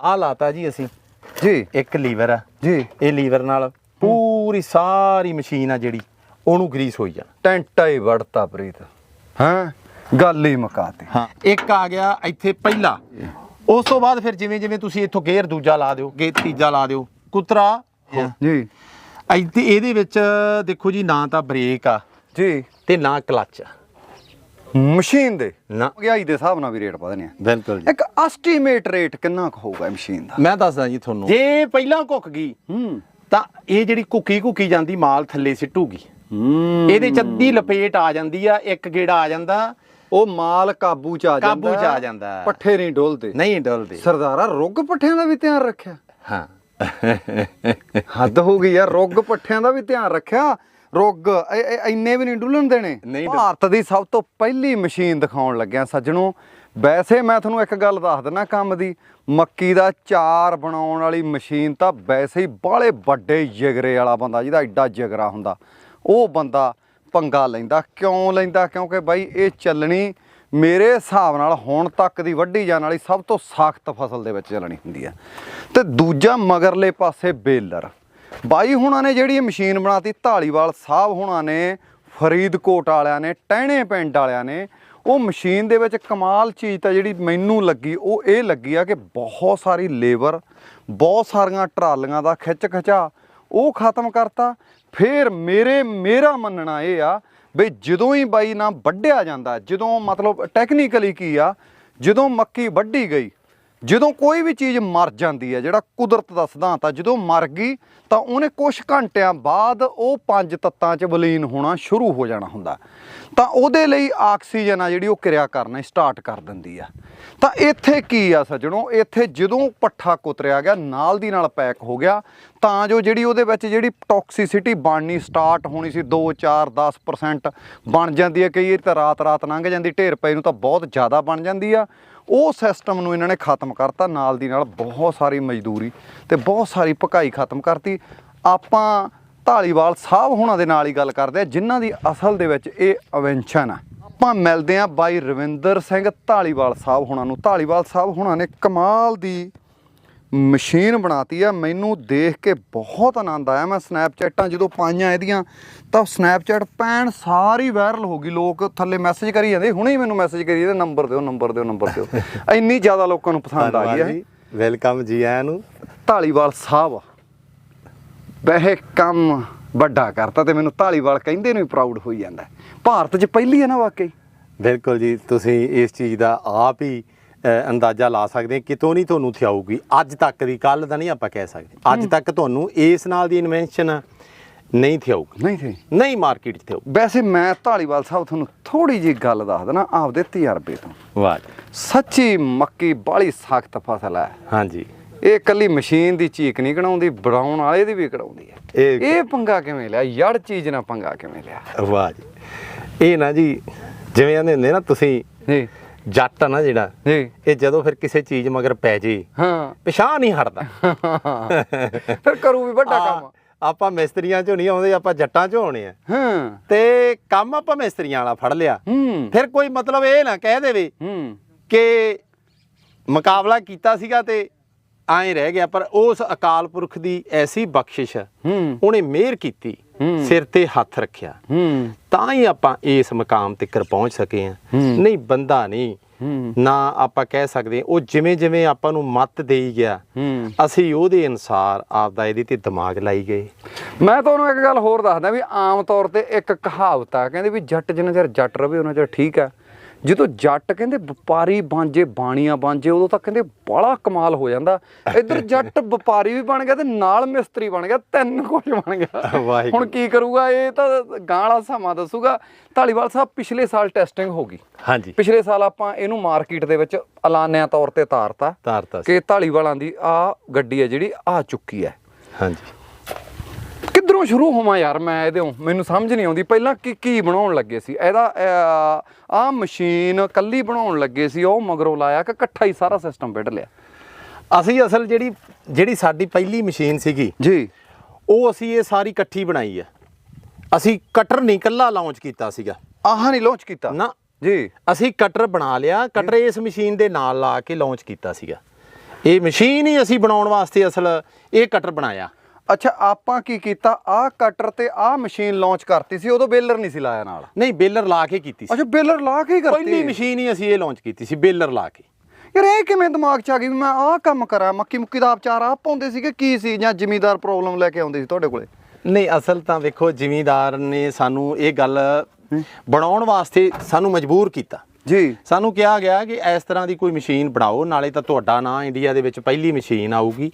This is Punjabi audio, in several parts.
ਆ ਲਾਤਾ ਜੀ ਅਸੀਂ। ਜੀ। ਇੱਕ ਲੀਵਰ ਆ। ਜੀ। ਇਹ ਲੀਵਰ ਨਾਲ ਪੂਰੀ ਸਾਰੀ ਮਸ਼ੀਨ ਆ ਜਿਹੜੀ ਉਹਨੂੰ ਗਰੀਸ ਹੋਈ ਜਾਣਾ। ਟੈਂਟਾ ਹੀ ਵੜਤਾ ਪ੍ਰੀਤ। ਹਾਂ? ਗੱਲ ਹੀ ਮੁਕਾਤੀ। ਹਾਂ। ਇੱਕ ਆ ਗਿਆ ਇੱਥੇ ਪਹਿਲਾ। ਉਸ ਤੋਂ ਬਾਅਦ ਫਿਰ ਜਿਵੇਂ ਜਿਵੇਂ ਤੁਸੀਂ ਇੱਥੋਂ ਗੇਅਰ ਦੂਜਾ ਲਾ ਦਿਓ ਗੇਅਰ ਤੀਜਾ ਲਾ ਦਿਓ ਕੁਤਰਾ। ਜੀ। ਇੱਥੇ ਇਹਦੇ ਵਿੱਚ ਦੇਖੋ ਜੀ ਨਾ ਤਾਂ ਬ੍ਰੇਕ ਆ ਜੀ। ਤੇ ਨਾ ਕਲੱਚ ਆ। ਮਸ਼ੀਨ ਦੇ। ਨਾ। ਮਹਿੰਗਾਈ ਦੇ ਹਿਸਾਬ ਨਾਲ ਵੀ ਰੇਟ ਵਧਨੇ ਆ। ਬਿਲਕੁਲ ਇੱਕ ਐਸਟੀਮੇਟ ਰੇਟ ਕਿੰਨਾ ਕੁ ਹੋਊਗਾ ਮਸ਼ੀਨ ਦਾ? ਮੈਂ ਦੱਸਦਾ ਜੀ ਤੁਹਾਨੂੰ। ਜੇ ਪਹਿਲਾਂ ਘੁੱਕ ਗਈ ਹੂੰ। ਤਾਂ ਇਹ ਜਿਹੜੀ ਘੁੱਕੀ ਘੁੱਕੀ ਜਾਂਦੀ ਮਾਲ ਥੱਲੇ ਸਿੱਟੂਗੀ। ਹੂੰ। ਇਹਦੇ ਚ ਅੱਧੀ ਲਪੇਟ ਆ ਜਾਂਦੀ ਆ ਇੱਕ ਗੇੜਾ ਆ ਜਾਂਦਾ। ਉਹ ਮਾਲ ਕਾਬੂ ਚ ਆ ਜਾਂਦਾ। ਕਾਬੂ 'ਚ ਆ ਜਾਂਦਾ। ਪੱਠੇ ਨਹੀਂ ਡੋਲਦੇ। ਨਹੀਂ ਡਲਦੇ। ਸਰਦਾਰਾ ਰੁੱਗ ਪੱਠਿਆਂ ਦਾ ਵੀ ਧਿਆਨ ਰੱਖਿਆ। ਹਾਂ। ਹੱਦ ਹੋ ਗਈ ਯਾਰ ਰੁੱਗ ਪੱਠਿਆਂ ਦਾ ਵੀ ਧਿਆਨ ਰੱਖਿਆ। ਰੁੱਗ ਇੰਨੇ ਵੀ ਨਹੀਂ ਡੁੱਲਣ ਦੇਣੇ। ਨਹੀਂ ਭਾਰਤ ਦੀ ਸਭ ਤੋਂ ਪਹਿਲੀ ਮਸ਼ੀਨ ਦਿਖਾਉਣ ਲੱਗਿਆ ਸੱਜਣੋ ਵੈਸੇ ਮੈਂ ਤੁਹਾਨੂੰ ਇੱਕ ਗੱਲ ਦੱਸ ਦਿੰਦਾ ਕੰਮ ਦੀ ਮੱਕੀ ਦਾ ਚਾਰ ਬਣਾਉਣ ਵਾਲੀ ਮਸ਼ੀਨ ਤਾਂ ਵੈਸੇ ਹੀ ਬਾਹਲੇ ਵੱਡੇ ਜਿਗਰੇ ਵਾਲਾ ਬੰਦਾ ਜਿਹਦਾ ਐਡਾ ਜਿਗਰਾ ਹੁੰਦਾ। ਉਹ ਬੰਦਾ ਪੰਗਾ ਲੈਂਦਾ। ਕਿਉਂ ਲੈਂਦਾ? ਕਿਉਂਕਿ ਬਾਈ ਇਹ ਚੱਲਣੀ ਮੇਰੇ ਹਿਸਾਬ ਨਾਲ ਹੁਣ ਤੱਕ ਦੀ ਵੱਢੀ ਜਾਣ ਵਾਲੀ ਸਭ ਤੋਂ ਸਖਤ ਫਸਲ ਦੇ ਵਿੱਚ ਚੱਲਣੀ ਹੁੰਦੀ ਆ ਤੇ ਦੂਜਾ ਮਗਰਲੇ ਪਾਸੇ ਬੇਲਰ। ਬਾਈ ਹੁਣਾਂ ਨੇ ਜਿਹੜੀ ਇਹ ਮਸ਼ੀਨ ਬਣਾਤੀ ਢਾਲੀਵਾਲ ਸਾਹਿਬ ਹੁਣਾਂ ਨੇ, ਫਰੀਦਕੋਟ ਵਾਲਿਆਂ ਨੇ, ਟਹਿਣੇ ਪਿੰਡ ਵਾਲਿਆਂ ਨੇ, ਉਹ ਮਸ਼ੀਨ ਦੇ ਵਿੱਚ ਕਮਾਲ ਚੀਜ਼ ਤਾਂ ਜਿਹੜੀ ਮੈਨੂੰ ਲੱਗੀ, ਉਹ ਇਹ ਲੱਗੀ ਆ ਕਿ ਬਹੁਤ ਸਾਰੀ ਲੇਬਰ, ਬਹੁਤ ਸਾਰੀਆਂ ਟਰਾਲੀਆਂ ਦਾ ਖਿੱਚ ਖਿਚਾ, ਉਹ ਖਤਮ ਕਰਤਾ। ਫਿਰ ਮੇਰੇ, ਮੇਰਾ ਮੰਨਣਾ ਇਹ ਆ ਵੀ ਜਦੋਂ ਹੀ ਬਾਈ ਨਾ ਵੱਢਿਆ ਜਾਂਦਾ, ਜਦੋਂ ਮਤਲਬ ਟੈਕਨੀਕਲੀ ਕੀ ਆ, ਜਦੋਂ ਮੱਕੀ ਵੱਢੀ ਗਈ ਜਦੋਂ ਕੋਈ ਵੀ ਚੀਜ਼ ਮਰ ਜਾਂਦੀ ਹੈ, ਜਿਹੜਾ ਕੁਦਰਤ ਦਾ ਸਿਧਾਂਤ ਆ, ਜਦੋਂ ਮਰ ਗਈ, ਤਾਂ ਉਹਨੇ ਕੁਝ ਘੰਟਿਆਂ ਬਾਅਦ ਉਹ ਪੰਜ ਤੱਤਾਂ 'ਚ ਵਿਲੀਨ ਹੋਣਾ ਸ਼ੁਰੂ ਹੋ ਜਾਣਾ ਹੁੰਦਾ। ਤਾਂ ਉਹਦੇ ਲਈ ਆਕਸੀਜਨ ਆ ਜਿਹੜੀ ਉਹ ਕਿਰਿਆ ਕਰਨਾ ਸਟਾਰਟ ਕਰ ਦਿੰਦੀ ਆ। ਤਾਂ ਇੱਥੇ ਕੀ ਆ ਸੱਜਣੋ, ਇੱਥੇ ਜਦੋਂ ਪੱਠਾ ਕੁਤਰਿਆ ਗਿਆ, ਨਾਲ ਦੀ ਨਾਲ ਪੈਕ ਹੋ ਗਿਆ, ਤਾਂ ਜੋ ਜਿਹੜੀ ਉਹਦੇ ਵਿੱਚ ਜਿਹੜੀ ਟੌਕਸਿਸਿਟੀ ਬਣਨੀ ਸਟਾਰਟ ਹੋਣੀ ਸੀ 2 4 10% ਬਣ ਜਾਂਦੀ ਹੈ ਕਈ ਵਾਰ ਤਾਂ ਰਾਤ ਰਾਤ ਲੰਘ ਜਾਂਦੀ, ਢੇਰ ਪਏ ਨੂੰ ਤਾਂ ਬਹੁਤ ਜ਼ਿਆਦਾ ਬਣ ਜਾਂਦੀ ਆ। ਉਹ ਸਿਸਟਮ ਨੂੰ ਇਹਨਾਂ ਨੇ ਖਤਮ ਕਰਤਾ, ਨਾਲ ਦੀ ਨਾਲ ਬਹੁਤ ਸਾਰੀ ਮਜ਼ਦੂਰੀ ਤੇ ਬਹੁਤ ਸਾਰੀ ਭਕਾਈ ਖਤਮ ਕਰਤੀ। ਆਪਾਂ ਢਾਲੀਵਾਲ ਸਾਹਿਬ ਹੁਣਾਂ ਦੇ ਨਾਲ ਹੀ ਗੱਲ ਕਰਦੇ ਆ ਜਿਨ੍ਹਾਂ ਦੀ ਅਸਲ ਦੇ ਵਿੱਚ ਇਹ ਇਨਵੈਂਸ਼ਨ ਆ। ਆਪਾਂ ਮਿਲਦੇ ਆ ਬਾਈ ਰਵਿੰਦਰ ਸਿੰਘ ਢਾਲੀਵਾਲ ਸਾਹਿਬ ਹੁਣਾਂ ਨੂੰ। ਢਾਲੀਵਾਲ ਸਾਹਿਬ ਹੁਣਾਂ ਨੇ ਕਮਾਲ ਦੀ ਮਸ਼ੀਨ ਬਣਾਤੀ ਆ ਮੈਨੂੰ ਦੇਖ ਕੇ ਬਹੁਤ ਆਨੰਦ ਆਇਆ ਮੈਂ ਸਨੈਪਚੈਟਾਂ ਜਦੋਂ ਪਾਈਆਂ ਇਹਦੀਆਂ ਤਾਂ ਸਨੈਪਚੈਟ ਪੈਣ ਸਾਰੀ ਵਾਇਰਲ ਹੋ ਗਈ ਲੋਕ ਥੱਲੇ ਮੈਸੇਜ ਕਰੀ ਜਾਂਦੇ ਹੁਣੇ ਹੀ ਮੈਨੂੰ ਮੈਸੇਜ ਕਰੀ ਜਾਂਦੇ ਨੰਬਰ ਦਿਓ ਨੰਬਰ ਦਿਓ ਨੰਬਰ ਦਿਓ। ਇੰਨੀ ਜ਼ਿਆਦਾ ਲੋਕਾਂ ਨੂੰ ਪਸੰਦ ਆ ਗਈ ਹੈ। ਵੈਲਕਮ ਜੀ ਆਇਆਂ ਨੂੰ। ਢਾਲੀਵਾਲ ਸਾਹਿਬ ਬਹਿ ਕੰਮ ਵੱਡਾ ਕਰਤਾ ਤੇ ਮੈਨੂੰ ਢਾਲੀਵਾਲ ਕਹਿੰਦੇ ਨੂੰ ਹੀ ਪ੍ਰਾਊਡ ਹੋਈ ਜਾਂਦਾ। ਭਾਰਤ 'ਚ ਪਹਿਲੀ ਹੈ ਨਾ ਵਾਕਈ। ਬਿਲਕੁਲ ਜੀ ਤੁਸੀਂ ਇਸ ਚੀਜ਼ ਦਾ ਆਪ ਹੀ ਅੰਦਾਜ਼ਾ ਲਾ ਸਕਦੇ ਕਿਤੋਂ ਨਹੀਂ ਤੁਹਾਨੂੰ ਥਿਆਊਗੀ ਅੱਜ ਤੱਕ ਦੀ ਕੱਲ ਦਾ ਨਹੀਂ ਆਪਾਂ ਕਹਿ ਸਕਦੇ। ਅੱਜ ਤੱਕ ਤੁਹਾਨੂੰ ਇਸ ਨਾਲ ਦੀ ਇਨਵੈਂਸ਼ਨ ਨਹੀਂ ਥਿਆਊਗੀ ਨਹੀਂ ਸੀ। ਨਹੀਂ ਮਾਰਕੀਟ 'ਚ ਥਿਆਊ ਵੈਸੇ ਮੈਂ ਢਾਲੀਵਾਲ ਸਾਹਿਬ ਤੁਹਾਨੂੰ ਥੋੜੀ ਜੀ ਗੱਲ ਦੱਸ ਦੇਣਾ ਆਪਦੇ ਤਜਰਬੇ ਤੋਂ। ਵਾਹ ਸੱਚੀ ਮੱਕੀ ਬਾਲੀ ਸਖਤ ਫਸਲ ਹੈ। ਹਾਂਜੀ। ਇਹ ਕੱਲੀ ਮਸ਼ੀਨ ਦੀ ਚੀਕ ਨਹੀਂ ਕਢਾਉਂਦੀ ਬਣਾਉਣ ਵਾਲੇ ਦੀ ਵੀ ਕਢਾਉਂਦੀ ਹੈ। ਇਹ ਇਹ ਪੰਗਾ ਕਿਵੇਂ ਲਿਆ? ਯੜ ਚੀਜ਼ ਨਾਲ ਪੰਗਾ ਕਿਵੇਂ ਲਿਆ? ਵਾਹ ਜੀ। ਇਹ ਨਾ ਜੀ ਜਿਵੇਂ ਆਂਦੇ ਹੁੰਦੇ ਨਾ ਤੁਸੀਂ ਜੀ। ਜੱਟ ਆ ਨਾ ਜਿਹੜਾ ਜੀ। ਇਹ ਜਦੋਂ ਫਿਰ ਕਿਸੇ ਚੀਜ਼ ਮਗਰ ਪੈ ਜੇ ਹਾਂ। ਪਿਛਾਂ ਨਹੀਂ ਹਟਦਾ। ਫਿਰ ਕਰੂ ਵੀ ਵੱਡਾ ਕੰਮ। ਆਪਾਂ ਮਿਸਤਰੀਆਂ ਚੋਂ ਨਹੀਂ ਆਉਂਦੇ ਆਪਾਂ ਜੱਟਾਂ ਚੋਂ ਆਉਣੇ ਆ। ਹਾਂ। ਤੇ ਕੰਮ ਆਪਾਂ ਮਿਸਤਰੀਆਂ ਵਾਲਾ ਫੜ ਲਿਆ। ਹੂੰ। ਫਿਰ ਕੋਈ ਮਤਲਬ ਇਹ ਨਾ ਕਹਿ ਦੇਵੇ ਹੂੰ। ਕਿ ਮੁਕਾਬਲਾ ਕੀਤਾ ਸੀਗਾ ਤੇ ਐਂ ਰਹਿ ਗਿਆ ਪਰ ਉਸ ਅਕਾਲ ਪੁਰਖ ਦੀ ਐਸੀ ਬਖਸ਼ਿਸ਼ ਹੂੰ। ਉਹਨੇ ਮਿਹਰ ਕੀਤੀ। ਸਿਰ ਤੇ ਹੱਥ ਰੱਖਿਆ। ਤਾਂ ਹੀ ਆਪਾਂ ਇਸ ਮਕਾਮ ਤੱਕ ਪਹੁੰਚ ਸਕੇ ਆ ਨਹੀਂ, ਬੰਦਾ ਨਹੀਂ। ਨਾ ਆਪਾਂ ਕਹਿ ਸਕਦੇ, ਉਹ ਜਿਵੇਂ ਜਿਵੇਂ ਆਪਾਂ ਨੂੰ ਮਤ ਦੇਈ ਗਿਆ, ਅਸੀਂ ਉਹਦੇ ਅਨਸਾਰ ਆਪਦਾ ਇਹਦੇ ਤੇ ਦਿਮਾਗ ਲਾਈ ਗਏ। ਮੈਂ ਤੁਹਾਨੂੰ ਇੱਕ ਗੱਲ ਹੋਰ ਦੱਸਦਾ ਵੀ ਆਮ ਤੌਰ ਤੇ ਇੱਕ ਕਹਾਵਤ ਆ, ਕਹਿੰਦੇ ਵੀ ਜੱਟ ਜਿੰਨਾ ਚਿਰ ਜੱਟ ਰਵੇ ਉਹਨਾਂ ਚਿਰ ਠੀਕ ਆ। ਜਦੋਂ ਜੱਟ ਕਹਿੰਦੇ ਵਪਾਰੀ ਬਾਂਝੇ ਬਾਣੀਆਂ ਬਾਂਝੇ ਉਦੋਂ ਤਾਂ ਕਹਿੰਦੇ ਬੜਾ ਕਮਾਲ ਹੋ ਜਾਂਦਾ। ਇੱਧਰ ਜੱਟ ਵਪਾਰੀ ਵੀ ਬਣ ਗਿਆ ਤੇ ਨਾਲ ਮਿਸਤਰੀ ਬਣ ਗਿਆ ਤਿੰਨ ਕੁਝ ਬਣ ਗਿਆ। ਹੁਣ ਕੀ ਕਰੂਗਾ ਇਹ ਤਾਂ ਗਾਂ ਵਾਲਾ ਸਮਾਂ ਦੱਸੂਗਾ। ਢਾਲੀਵਾਲ ਸਾਹਿਬ ਪਿਛਲੇ ਸਾਲ ਟੈਸਟਿੰਗ ਹੋ ਗਈ। ਹਾਂਜੀ। ਪਿਛਲੇ ਸਾਲ ਆਪਾਂ ਇਹਨੂੰ ਮਾਰਕੀਟ ਦੇ ਵਿੱਚ ਐਲਾਨਿਆ ਤੌਰ ਤੇ ਤਾਰਤਾ ਕਿ ਢਾਲੀਵਾਲਾਂ ਦੀ ਆ ਗੱਡੀ ਹੈ ਜਿਹੜੀ ਆ ਚੁੱਕੀ ਹੈ। ਹਾਂਜੀ। ਕਿੱਧਰੋਂ ਸ਼ੁਰੂ ਹੋਵਾਂ ਯਾਰ ਮੈਂ ਇਹਦੇ ਮੈਨੂੰ ਸਮਝ ਨਹੀਂ ਆਉਂਦੀ। ਪਹਿਲਾਂ ਕੀ ਕੀ ਬਣਾਉਣ ਲੱਗੇ ਸੀ? ਇਹਦਾ ਆ ਮਸ਼ੀਨ ਕੱਲੀ ਬਣਾਉਣ ਲੱਗੇ ਸੀ ਉਹ ਮਗਰੋਂ ਲਾਇਆ ਕਿ ਇਕੱਠਾ ਹੀ ਸਾਰਾ ਸਿਸਟਮ ਵਿੱਢ ਲਿਆ? ਅਸੀਂ ਅਸਲ ਜਿਹੜੀ ਜਿਹੜੀ ਸਾਡੀ ਪਹਿਲੀ ਮਸ਼ੀਨ ਸੀਗੀ ਜੀ। ਉਹ ਅਸੀਂ ਇਹ ਸਾਰੀ ਇਕੱਠੀ ਬਣਾਈ ਆ। ਅਸੀਂ ਕਟਰ ਨਹੀਂ ਕੱਲਾ ਲਾਂਚ ਕੀਤਾ ਸੀਗਾ। ਆਹ ਨਹੀਂ ਲਾਂਚ ਕੀਤਾ? ਨਾ। ਜੀ। ਅਸੀਂ ਕਟਰ ਬਣਾ ਲਿਆ ਕਟਰ ਇਸ ਮਸ਼ੀਨ ਦੇ ਨਾਲ ਲਾ ਕੇ ਲਾਂਚ ਕੀਤਾ ਸੀਗਾ। ਇਹ ਮਸ਼ੀਨ ਹੀ ਅਸੀਂ ਬਣਾਉਣ ਵਾਸਤੇ ਅਸਲ ਇਹ ਕਟਰ ਬਣਾਇਆ। ਅੱਛਾ ਆਪਾਂ ਕੀ ਕੀਤਾ? ਆਹ ਕਟਰ ਤੇ ਆਹ ਮਸ਼ੀਨ ਲਾਂਚ ਕਰਤੀ ਸੀ ਉਦੋਂ ਬੇਲਰ ਨਹੀਂ ਸੀ ਲਾਇਆ ਨਾਲ। ਨਹੀਂ ਬੇਲਰ ਲਾ ਕੇ ਕੀਤੀ ਸੀ। ਅੱਛਾ ਬੇਲਰ ਲਾ ਕੇ ਹੀ ਕਰਤੀ। ਪਹਿਲੀ ਮਸ਼ੀਨ ਹੀ ਅਸੀਂ ਇਹ ਲਾਂਚ ਕੀਤੀ ਸੀ ਬੇਲਰ ਲਾ ਕੇ। ਯਾਰ ਇਹ ਕਿਵੇਂ ਦਿਮਾਗ 'ਚ ਆ ਗਈ ਮੈਂ ਆਹ ਕੰਮ ਕਰਾਂ? ਮੱਕੀ ਮੁੱਕੀ ਦਾ ਆਪ ਆਪ ਪਾਉਂਦੇ ਸੀਗੇ ਕੀ ਸੀ? ਜਾਂ ਜ਼ਿਮੀਦਾਰ ਪ੍ਰੋਬਲਮ ਲੈ ਕੇ ਆਉਂਦੇ ਸੀ ਤੁਹਾਡੇ ਕੋਲੇ? ਨਹੀਂ ਅਸਲ ਤਾਂ ਵੇਖੋ ਜ਼ਿਮੀਂਦਾਰ ਨੇ ਸਾਨੂੰ ਇਹ ਗੱਲ ਬਣਾਉਣ ਵਾਸਤੇ ਸਾਨੂੰ ਮਜਬੂਰ ਕੀਤਾ। ਜੀ। ਸਾਨੂੰ ਕਿਹਾ ਗਿਆ ਕਿ ਇਸ ਤਰ੍ਹਾਂ ਦੀ ਕੋਈ ਮਸ਼ੀਨ ਬਣਾਓ ਨਾਲੇ ਤਾਂ ਤੁਹਾਡਾ ਨਾਂ ਇੰਡੀਆ ਦੇ ਵਿੱਚ ਪਹਿਲੀ ਮਸ਼ੀਨ ਆਊਗੀ।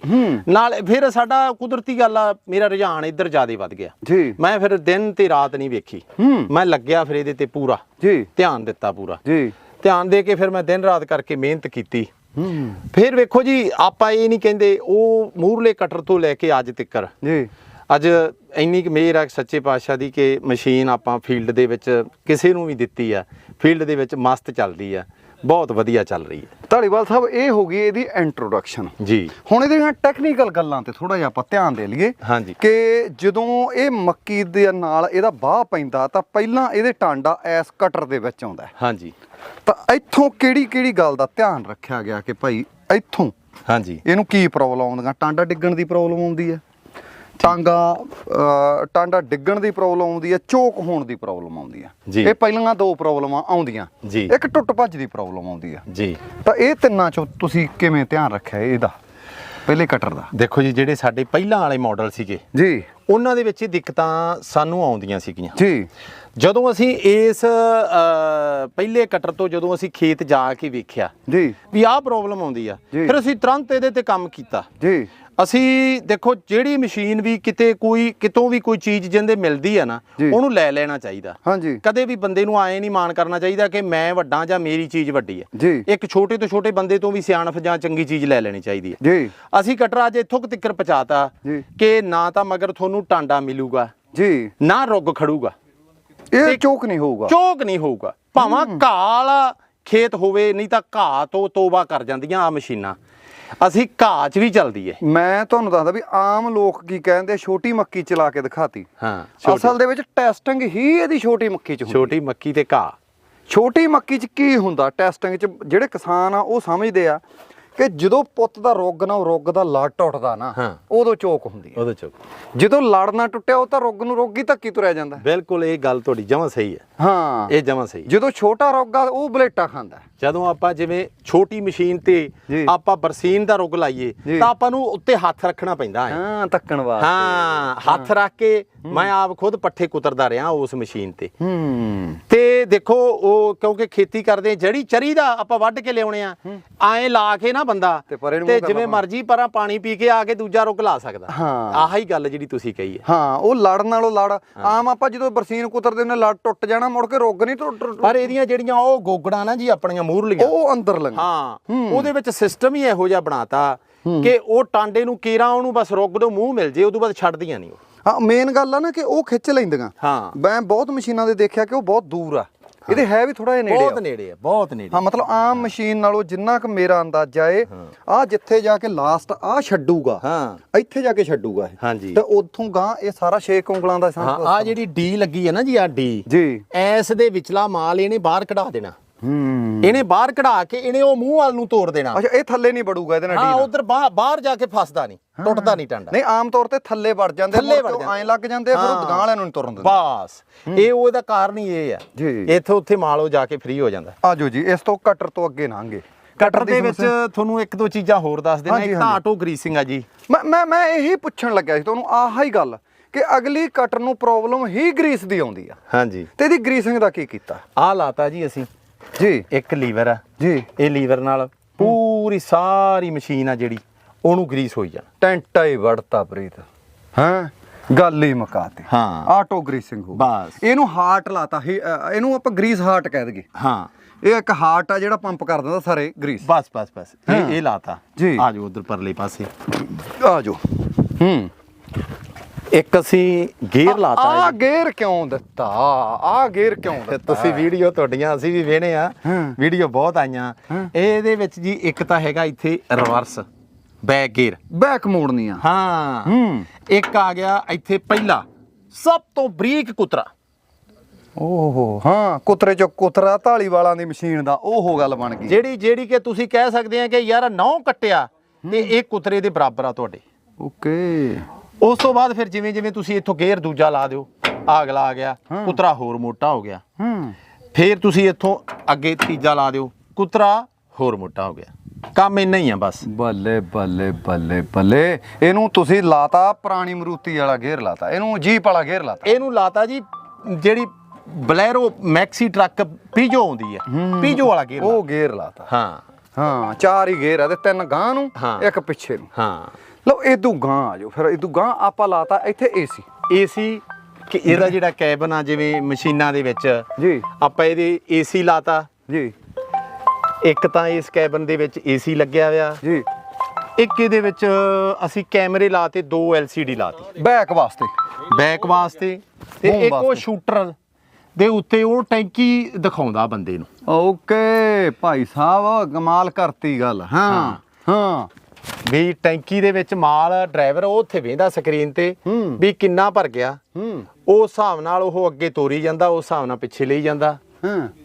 ਨਾਲ ਫਿਰ ਸਾਡਾ ਕੁਦਰਤੀ ਗੱਲ ਆ ਮੇਰਾ ਰੁਝਾਨ ਇੱਧਰ ਜ਼ਿਆਦਾ ਵੱਧ ਗਿਆ। ਜੀ। ਮੈਂ ਫਿਰ ਦਿਨ ਤੇ ਰਾਤ ਨਹੀਂ ਵੇਖੀ। ਮੈਂ ਲੱਗਿਆ ਫਿਰ ਇਹਦੇ ਤੇ ਪੂਰਾ। ਜੀ। ਧਿਆਨ ਦਿੱਤਾ ਪੂਰਾ। ਜੀ। ਧਿਆਨ ਦੇ ਕੇ ਫਿਰ ਮੈਂ ਦਿਨ ਰਾਤ ਕਰਕੇ ਮਿਹਨਤ ਕੀਤੀ। ਫਿਰ ਵੇਖੋ ਜੀ ਆਪਾਂ ਇਹ ਨਹੀਂ ਕਹਿੰਦੇ ਉਹ ਮੂਰਲੇ ਕਟਰ ਤੋਂ ਲੈ ਕੇ ਅੱਜ ਤੱਕਰ। ਜੀ। ਅੱਜ ਇੰਨੀ ਕੁ ਮਿਹਰ ਆ ਸੱਚੇ ਪਾਤਸ਼ਾਹ ਦੀ ਕਿ ਮਸ਼ੀਨ ਆਪਾਂ ਫੀਲਡ ਦੇ ਵਿੱਚ ਕਿਸੇ ਨੂੰ ਵੀ ਦਿੱਤੀ ਆ। ਫੀਲਡ ਦੇ ਵਿੱਚ ਮਸਤ ਚੱਲਦੀ ਆ ਬਹੁਤ ਵਧੀਆ ਚੱਲ ਰਹੀ ਹੈ ਢਾਲੀਵਾਲ ਸਾਹਿਬ ਇਹ ਹੋ ਗਈ ਇਹਦੀ ਇੰਟਰੋਡਕਸ਼ਨ ਜੀ। ਹੁਣ ਇਹਦੀਆਂ ਟੈਕਨੀਕਲ ਗੱਲਾਂ ਤੇ ਥੋੜਾ ਜਿਹਾ ਆਪਾਂ ਧਿਆਨ ਦੇ ਲਈਏ ਹਾਂਜੀ। ਕਿ ਜਦੋਂ ਇਹ ਮੱਕੀ ਦੇ ਨਾਲ ਇਹਦਾ ਬਾਹ ਪੈਂਦਾ ਤਾਂ ਪਹਿਲਾਂ ਇਹਦੇ ਟਾਂਡਾ ਐਸ ਕਟਰ ਦੇ ਵਿੱਚ ਆਉਂਦਾ। ਹਾਂਜੀ। ਤਾਂ ਇੱਥੋਂ ਕਿਹੜੀ ਕਿਹੜੀ ਗੱਲ ਦਾ ਧਿਆਨ ਰੱਖਿਆ ਗਿਆ ਕਿ ਭਾਈ ਇੱਥੋਂ ਹਾਂਜੀ। ਇਹਨੂੰ ਕੀ ਪ੍ਰੋਬਲਮ ਆਉਂਦੀਆਂ? ਟਾਂਡਾ ਡਿੱਗਣ ਦੀ ਪ੍ਰੋਬਲਮ ਆਉਂਦੀ ਹੈ। ਟਾਂਗਾ ਟਾਂਡਾ ਡਿੱਗਣ ਦੀ ਪ੍ਰੋਬਲਮ ਆਉਂਦੀ ਹੈ ਚੋਕ ਹੋਣ ਦੀ ਪ੍ਰੋਬਲਮ ਆਉਂਦੀ ਹੈ। ਜੀ। ਇਹ ਪਹਿਲੀਆਂ ਦੋ ਪ੍ਰੋਬਲਮਾਂ ਆਉਂਦੀਆਂ। ਜੀ। ਇੱਕ ਟੁੱਟ ਭੱਜ ਦੀ ਪ੍ਰੋਬਲਮ ਆਉਂਦੀ ਹੈ। ਜੀ। ਤਾਂ ਇਹ ਤਿੰਨਾਂ ਚੋਂ ਤੁਸੀਂ ਕਿਵੇਂ ਧਿਆਨ ਰੱਖਿਆ ਇਹਦਾ? ਪਹਿਲੇ ਕਟਰ ਦਾ। ਦੇਖੋ ਜੀ ਜਿਹੜੇ ਸਾਡੇ ਪਹਿਲਾਂ ਵਾਲੇ ਮਾਡਲ ਸੀਗੇ ਜੀ। ਉਹਨਾਂ ਦੇ ਵਿੱਚ ਇਹ ਦਿੱਕਤਾਂ ਸਾਨੂੰ ਆਉਂਦੀਆਂ ਸੀਗੀਆਂ। ਜੀ। ਜਦੋਂ ਅਸੀਂ ਇਸ ਪਹਿਲੇ ਕਟਰ ਤੋਂ ਜਦੋਂ ਅਸੀਂ ਖੇਤ ਜਾ ਕੇ ਵੇਖਿਆ ਜੀ। ਵੀ ਆਹ ਪ੍ਰੋਬਲਮ ਆਉਂਦੀ ਆ। ਫਿਰ ਅਸੀਂ ਤੁਰੰਤ ਇਹਦੇ ਤੇ ਕੰਮ ਕੀਤਾ। ਜੀ। ਅਸੀਂ ਦੇਖੋ ਜਿਹੜੀ ਮਸ਼ੀਨ ਵੀ ਕਿਤੇ ਕੋਈ ਕਿਤੋਂ ਵੀ ਕੋਈ ਚੀਜ਼ ਜਿੰਦੇ ਮਿਲਦੀ ਆ ਨਾ। ਉਹਨੂੰ ਲੈ ਲੈਣਾ ਚਾਹੀਦਾ। ਹਾਂਜੀ। ਕਦੇ ਵੀ ਬੰਦੇ ਨੂੰ ਆਏ ਨਹੀਂ ਮਾਣ ਕਰਨਾ ਚਾਹੀਦਾ ਕਿ ਮੈਂ ਵੱਡਾ ਜਾਂ ਮੇਰੀ ਚੀਜ਼ ਵੱਡੀ ਹੈ ਇੱਕ ਛੋਟੇ ਤੋਂ ਛੋਟੇ ਬੰਦੇ ਤੋਂ ਵੀ ਸਿਆਣਪ ਜਾਂ ਚੰਗੀ ਚੀਜ਼ ਲੈ ਲੈਣੀ ਚਾਹੀਦੀ ਹੈ ਜੀ। ਅਸੀਂ ਕਟਰ ਅੱਜ ਇੱਥੋਂ ਕੁ ਤਿੱਕਰ ਪਹੁੰਚਾਤਾ। ਕਿ ਨਾ ਤਾਂ ਮਗਰ ਤੁਹਾਨੂੰ ਟਾਂਡਾ ਮਿਲੂਗਾ ਜੀ। ਨਾ ਰੁੱਗ ਖੜੂਗਾ। ਇਹ ਚੋਕ ਨਹੀਂ ਹੋਊਗਾ। ਚੋਕ ਨਹੀਂ ਹੋਊਗਾ। ਭਾਵਾਂ ਘਾਹ ਵਾਲਾ ਖੇਤ ਹੋਵੇ ਨਹੀਂ ਤਾਂ ਘਾਹ ਤੋਂ ਤੋਬਾ ਕਰ ਜਾਂਦੀਆਂ ਆ ਮਸ਼ੀਨਾਂ। ਅਸੀਂ ਘਾਹ 'ਚ ਵੀ ਚੱਲਦੀ ਏ। ਮੈਂ ਤੁਹਾਨੂੰ ਦੱਸਦਾ ਵੀ ਆਮ ਲੋਕ ਕੀ ਕਹਿੰਦੇ ਛੋਟੀ ਮੱਕੀ ਚਲਾ ਕੇ ਦਿਖਾਤੀ। ਹਾਂ ਅਸਲ ਦੇ ਵਿੱਚ ਟੈਸਟਿੰਗ ਹੀ ਇਹਦੀ ਛੋਟੀ ਮੱਕੀ ਚ ਹੁੰਦੀ ਛੋਟੀ ਮੱਕੀ ਤੇ ਘਾਹ। ਛੋਟੀ ਮੱਕੀ ਚ ਕੀ ਹੁੰਦਾ? ਟੈਸਟਿੰਗ ਚ ਜਿਹੜੇ ਕਿਸਾਨ ਆ ਉਹ ਸਮਝਦੇ ਆ ਕਿ ਜਦੋਂ ਪੁੱਤ ਦਾ ਰੁੱਗ ਨਾ ਰੁੱਗ ਦਾ ਲੜ ਟੁੱਟਦਾ ਨਾ। ਉਦੋਂ ਚੋਕ ਹੁੰਦੀ ਹੈ ਉਹਦੇ 'ਚ ਜਦੋਂ ਲੜ ਨਾ ਟੁੱਟਿਆ ਉਹ ਤਾਂ ਰੁੱਗ ਨੂੰ ਰੁੱਗ ਧੱਕੀ ਤੁਰਿਆ ਜਾਂਦਾ। ਬਿਲਕੁਲ ਇਹ ਗੱਲ ਤੁਹਾਡੀ ਜਮਾਂ ਸਹੀ ਹੈ ਹਾਂ। ਇਹ ਜਮਾਂ ਸਹੀ। ਜਦੋਂ ਛੋਟਾ ਰੁੱਗ ਆ ਉਹ ਬਲੇਟਾ ਖਾਂਦਾ। ਜਦੋਂ ਆਪਾਂ ਜਿਵੇਂ ਛੋਟੀ ਮਸ਼ੀਨ ਤੇ। ਆਪਾਂ ਬਰਸੀਨ ਦਾ ਰੁੱਗ ਲਾਈਏ। ਤਾਂ ਆਪਾਂ ਨੂੰ ਉੱਤੇ ਹੱਥ ਰੱਖਣਾ ਪੈਂਦਾ ਹੈ। ਹਾਂ ਧੱਕਣ ਵਾਸਤੇ। ਹਾਂ ਹੱਥ ਰੱਖ ਕੇ ਮੈਂ ਆਪ ਖੁਦ ਪੱਠੇ ਕੁਤਰਦਾ ਰਿਹਾ ਉਸ ਮਸ਼ੀਨ ਤੇ। ਹੂੰ। ਤੇ ਦੇਖੋ ਉਹ ਕਿਉਂਕਿ ਖੇਤੀ ਕਰਦੇ ਜਿਹੜੀ ਚਰੀ ਦਾ ਆਪਾਂ ਵੱਢ ਕੇ ਲਿਆਉਣੇ ਆ ਐਂ ਲਾ ਕੇ ਨਾ ਬੰਦਾ ਤੇ ਜਿਵੇਂ ਮਰਜ਼ੀ ਪਰਾਂ ਪਾਣੀ ਪੀ ਕੇ ਆ ਕੇ ਦੂਜਾ ਰੁੱਗ ਲਾ ਸਕਦਾ। ਹਾਂ। ਆਹੀ ਗੱਲ ਜਿਹੜੀ ਤੁਸੀਂ ਕਹੀ ਹੈ। ਹਾਂ ਉਹ ਲੜ ਨਾਲੋਂ ਲੜ। ਆਮ ਆਪਾਂ ਜਦੋਂ ਬਰਸੀਨ ਕੁਤਰਦੇ ਨੇ ਲੜ ਟੁੱਟ ਜਾਣਾ ਮੁੜ ਕੇ ਰੁੱਗ ਨਹੀਂ ਟੁੱਟ- ਪਰ ਇਹਦੀਆਂ ਜਿਹੜੀਆਂ ਉਹ ਗੋਗੜਾਂ ਨਾ ਜੀ ਆਪਣੀਆਂ ਮੂਰਲੀਆਂ ਉਹ ਅੰਦਰ ਲੰਘ ਹਾਂ। ਉਹਦੇ ਵਿੱਚ ਸਿਸਟਮ ਹੀ ਇਹੋ ਜਿਹਾ ਬਣਾਤਾ ਕਿ ਉਹ ਟਾਂਡੇ ਨੂੰ ਕੇਰਾ ਉਹਨੂੰ ਬਸ ਰੁੱਗ ਤੋਂ ਮੂੰਹ ਮਿਲ ਜੇ ਉਦੋਂ ਬਾਅਦ ਛੱਡਦੀਆਂ ਨਹੀਂ ਉਹ। ਹਾਂ ਮੇਨ ਗੱਲ ਆ ਨਾ ਕਿ ਉਹ ਖਿੱਚ ਲੈਂਦੀਆਂ। ਹਾਂ। ਮੈਂ ਬਹੁਤ ਮਸ਼ੀਨਾਂ ਦੇ ਦੇਖਿਆ ਕਿ ਉਹ ਬਹੁਤ ਦੂਰ ਆ। ਇਹਦੇ ਹੈ ਵੀ ਥੋੜਾ ਜਿਹਾ ਨੇੜੇ ਬਹੁਤ ਨੇੜੇ ਆ ਬਹੁਤ ਨੇੜੇ ਹਾਂ ਮਤਲਬ ਆਮ ਮਸ਼ੀਨ ਨਾਲੋਂ ਜਿੰਨਾ ਕੁ ਮੇਰਾ ਅੰਦਾਜ਼ਾ ਏ ਆ ਜਿੱਥੇ ਜਾ ਕੇ ਲਾਸਟ ਆ ਛੱਡੂਗਾ ਹਾਂ। ਇੱਥੇ ਜਾ ਕੇ ਛੱਡੂਗਾ ਇਹ। ਹਾਂਜੀ। ਤੇ ਉੱਥੋਂ ਗਾਂ ਇਹ ਸਾਰਾ 6 ਉਂਗਲਾਂ ਦਾ ਹਾਂ ਆ ਜਿਹੜੀ ਡੀ ਲੱਗੀ ਹੈ ਨਾ ਜੀ ਆ ਡੀ ਜੀ। ਐਸ ਦੇ ਵਿਚਲਾ ਮਾਲ ਇਹਨੇ ਬਾਹਰ ਕਢਾ ਦੇਣਾ। ਇਹਨੇ ਬਾਹਰ ਕਢਾ ਕੇ ਇਹਨੇ ਉਹ ਮੂੰਹ ਵੱਲ ਨੂੰ ਤੋੜ ਦੇਣਾ। ਅੱਛਾ ਇਹ ਥੱਲੇ ਨਹੀਂ ਵੜੂਗਾ ਇਹਦੇ ਨਾਲ ਹਾਂ ਉਧਰ ਬਾਹਰ ਜਾ ਕੇ ਫਸਦਾ ਨਹੀਂ ਟੁੱਟਦਾ ਨਹੀਂ ਟਾਂਡਾ। ਨਹੀਂ ਆਮ ਤੌਰ ਤੇ ਥੱਲੇ ਵੜ ਜਾਂਦੇ ਥੱਲੇ ਵੜ ਜਾਂਦੇ। ਐਂ ਲੱਗ ਜਾਂਦੇ ਆ, ਫਿਰ। ਦੁਕਾਨ ਵਾਲਿਆਂ ਨੂੰ ਨਹੀਂ ਤੁਰਨ ਦਿੰਦੇ। ਬਸ। ਇਹ ਉਹਦਾ ਕਾਰਨ ਹੀ ਇਹ ਆ। ਇੱਥੇ ਉੱਥੇ ਮਾਲ ਜਾ ਕੇ ਫ੍ਰੀ ਹੋ ਜਾਂਦਾ। ਆਜੋ ਜੀ ਇਸ ਤੋਂ ਕਟਰ ਤੋਂ ਅੱਗੇ ਲੰਘੇ ਕਟਰ ਦੇ ਵਿੱਚ ਤੁਹਾਨੂੰ ਇੱਕ ਦੋ ਚੀਜ਼ਾਂ ਹੋਰ ਦੱਸ ਦੇਣਾ ਇੱਕ ਤਾਂ। ਆਟੋ ਗਰੀਸਿੰਗ ਆ ਜੀ। ਮੈਂ ਮੈਂ ਮੈਂ ਇਹੀ ਪੁੱਛਣ ਲੱਗਿਆ ਸੀ ਤੁਹਾਨੂੰ ਆਹ ਹੀ ਗੱਲ ਕਿ ਅਗਲੀ ਕਟਰ ਨੂੰ ਪ੍ਰੋਬਲਮ ਹੀ ਗਰੀਸ ਦੀ ਆਉਂਦੀ ਆ। ਹਾਂਜੀ। ਤੇ ਇਹਦੀ ਗਰੀਸਿੰਗ ਦਾ ਕੀ ਕੀਤਾ? ਆਹ ਲਾਤਾ ਜੀ ਅਸੀਂ। ਜੀ। ਇੱਕ ਲੀਵਰ ਆ। ਜੀ। ਇਹ ਲੀਵਰ ਨਾਲ ਪੂਰੀ ਸਾਰੀ ਮਸ਼ੀਨ ਆ ਜਿਹੜੀ ਉਹਨੂੰ ਗਰੀਸ ਹੋਈ ਜਾਣਾ। ਟੈਂਟਾ ਹੀ ਵੜਤਾ ਪ੍ਰੀਤ। ਹਾਂ? ਗੱਲ ਹੀ ਮੁਕਾਤੀ ਹਾਂ। ਆਟੋ ਗਰੀਸਿੰਗ ਹੋ ਬਸ। ਇਹਨੂੰ ਹਾਰਟ ਲਾਤਾ। ਇਹਨੂੰ ਆਪਾਂ ਗਰੀਸ ਹਾਰਟ ਕਹਿ ਦਈਏ। ਹਾਂ। ਇਹ ਇੱਕ ਹਾਰਟ ਆ ਜਿਹੜਾ ਪੰਪ ਕਰ ਦਿੰਦਾ ਸਾਰੇ ਗਰੀਸ। ਬਸ ਬਸ ਬਸ। ਇਹ ਇਹ ਲਾਤਾ। ਜੀ। ਆ ਜਾਓ ਉਧਰ ਪਰਲੇ ਪਾਸੇ। ਆਜੋ ਹੂੰ। ਇੱਕ ਅਸੀਂ ਗੇਅਰ ਲਾਤਾ ਆ। ਗੇਅਰ ਕਿਉਂ ਦਿੱਤਾ? ਆ ਗੇਅਰ ਕਿਉਂ ਦਿੱਤਾ? ਤੁਸੀਂ ਵੀਡੀਓ ਤੁਹਾਡੀਆਂ ਅਸੀਂ ਵੀ ਵੇਣੇ ਆ। ਵੀਡੀਓ ਬਹੁਤ ਆਈਆਂ। ਇਹਦੇ ਵਿੱਚ ਜੀ ਇੱਕ ਤਾਂ ਹੈਗਾ ਇੱਥੇ ਰਿਵਰਸ ਬੈਕ ਗੇਅਰ। ਬੈਕ ਮੋੜਨੀ ਆ ਹੂੰ। ਇੱਕ ਆ ਗਿਆ ਇੱਥੇ ਪਹਿਲਾ ਸਭ ਤੋਂ ਬਰੀਕ ਕੁਤਰਾ। ਓਹੋ ਹਾਂ ਕੁਤਰੇ ਚੋਂ ਕੁਤਰਾ ਢਾਲੀ ਵਾਲਾਂ ਦੀ ਮਸ਼ੀਨ ਦਾ ਉਹ ਗੱਲ ਬਣ ਗਈ। ਜਿਹੜੀ ਜਿਹੜੀ ਕਿ ਤੁਸੀਂ ਕਹਿ ਸਕਦੇ ਆ ਕਿ ਯਾਰ ਨੌ ਕੱਟਿਆ ਤੇ ਇਹ ਕੁਤਰੇ ਦੇ ਬਰਾਬਰ ਆ ਤੁਹਾਡੇ। ਓਕੇ। ਉਸ ਤੋਂ ਬਾਅਦ ਫਿਰ ਜਿਵੇਂ ਜਿਵੇਂ ਤੁਸੀਂ ਇੱਥੋਂ ਗੇਅਰ ਦੂਜਾ ਲਾ ਦਿਓ ਅਗਲਾ ਆ ਗਿਆ ਕੁਤਰਾ ਹੋਰ ਮੋਟਾ ਹੋ ਗਿਆ। ਹੂੰ। ਫਿਰ ਤੁਸੀਂ ਇੱਥੋਂ ਅੱਗੇ ਤੀਜਾ ਲਾ ਦਿਓ ਕੁਤਰਾ ਹੋਰ ਮੋਟਾ ਹੋ ਗਿਆ। ਕੰਮ ਇੰਨਾ ਹੀ ਆ ਬਸ। ਬੱਲੇ ਬੱਲੇ ਬੱਲੇ ਬੱਲੇ। ਇਹਨੂੰ ਤੁਸੀਂ ਲਾਤਾ ਪੁਰਾਣੀ ਮਰੂਤੀ ਵਾਲਾ ਗੇਅਰ ਲਾਤਾ ਇਹਨੂੰ ਜੀਪ ਵਾਲਾ ਗੇਅਰ ਲਾਤਾ। ਇਹਨੂੰ ਲਾਤਾ ਜੀ ਜਿਹੜੀ ਬਲੈਰੋ ਮੈਕਸੀ ਟਰੱਕ ਪੀਜੋ ਆਉਂਦੀ ਹੈ। ਪੀਜੋ ਵਾਲਾ ਗੇਅਰ ਉਹ ਗੇਅਰ ਲਾਤਾ। ਹਾਂ। ਹਾਂ ਚਾਰ ਹੀ ਗੇਅਰ ਆ ਤੇ ਤਿੰਨ ਗਾਂ ਨੂੰ। ਇੱਕ ਪਿੱਛੇ ਨੂੰ। ਹਾਂ। ਲਓ ਇਦੋਂ ਗਾਂ ਆ ਜਾਓ ਫਿਰ ਇਦੋਂ ਗਾਂ ਆਪਾਂ ਲਾਤਾ ਇੱਥੇ ਏਸੀ ਏਸੀ ਕਿ ਇਹਦਾ ਜਿਹੜਾ ਕੈਬਨ ਆ ਜਿਵੇਂ ਮਸ਼ੀਨਾਂ ਦੇ ਵਿੱਚ ਜੀ। ਆਪਾਂ ਇਹਦੇ ਏਸੀ ਲਾਤਾ। ਜੀ। ਇੱਕ ਤਾਂ ਇਸ ਕੈਬਨ ਦੇ ਵਿੱਚ ਏਸੀ ਲੱਗਿਆ ਹੋਇਆ। ਜੀ। ਇੱਕ ਇਹਦੇ ਵਿੱਚ ਅਸੀਂ ਕੈਮਰੇ ਲਾਤੇ ਦੋ LCD ਲਾਤੀ। ਬੈਕ ਵਾਸਤੇ। ਬੈਕ ਵਾਸਤੇ ਤੇ ਇੱਕ ਉਹ। ਸ਼ੂਟਰ ਦੇ ਉੱਤੇ ਉਹ ਟੈਂਕੀ ਦਿਖਾਉਂਦਾ ਬੰਦੇ ਨੂੰ। ਓਕੇ ਭਾਈ ਸਾਹਿਬ ਕਮਾਲ ਕਰਤੀ ਗੱਲ। ਹਾਂ। ਹਾਂ। ਵੀ ਟੈਂਕੀ ਦੇ ਵਿੱਚ ਮਾਲ ਡਰਾਈਵਰ ਉਹ ਉੱਥੇ ਵੇਂਦਾ ਸਕਰੀਨ ਤੇ। ਵੀ ਕਿੰਨਾ ਭਰ ਗਿਆ। ਹੂੰ। ਉਸ ਹਿਸਾਬ ਨਾਲ ਉਹ ਅੱਗੇ ਤੋਰੀ ਜਾਂਦਾ ਉਸ ਹਿਸਾਬ ਨਾਲ ਪਿੱਛੇ ਲਈ ਜਾਂਦਾ।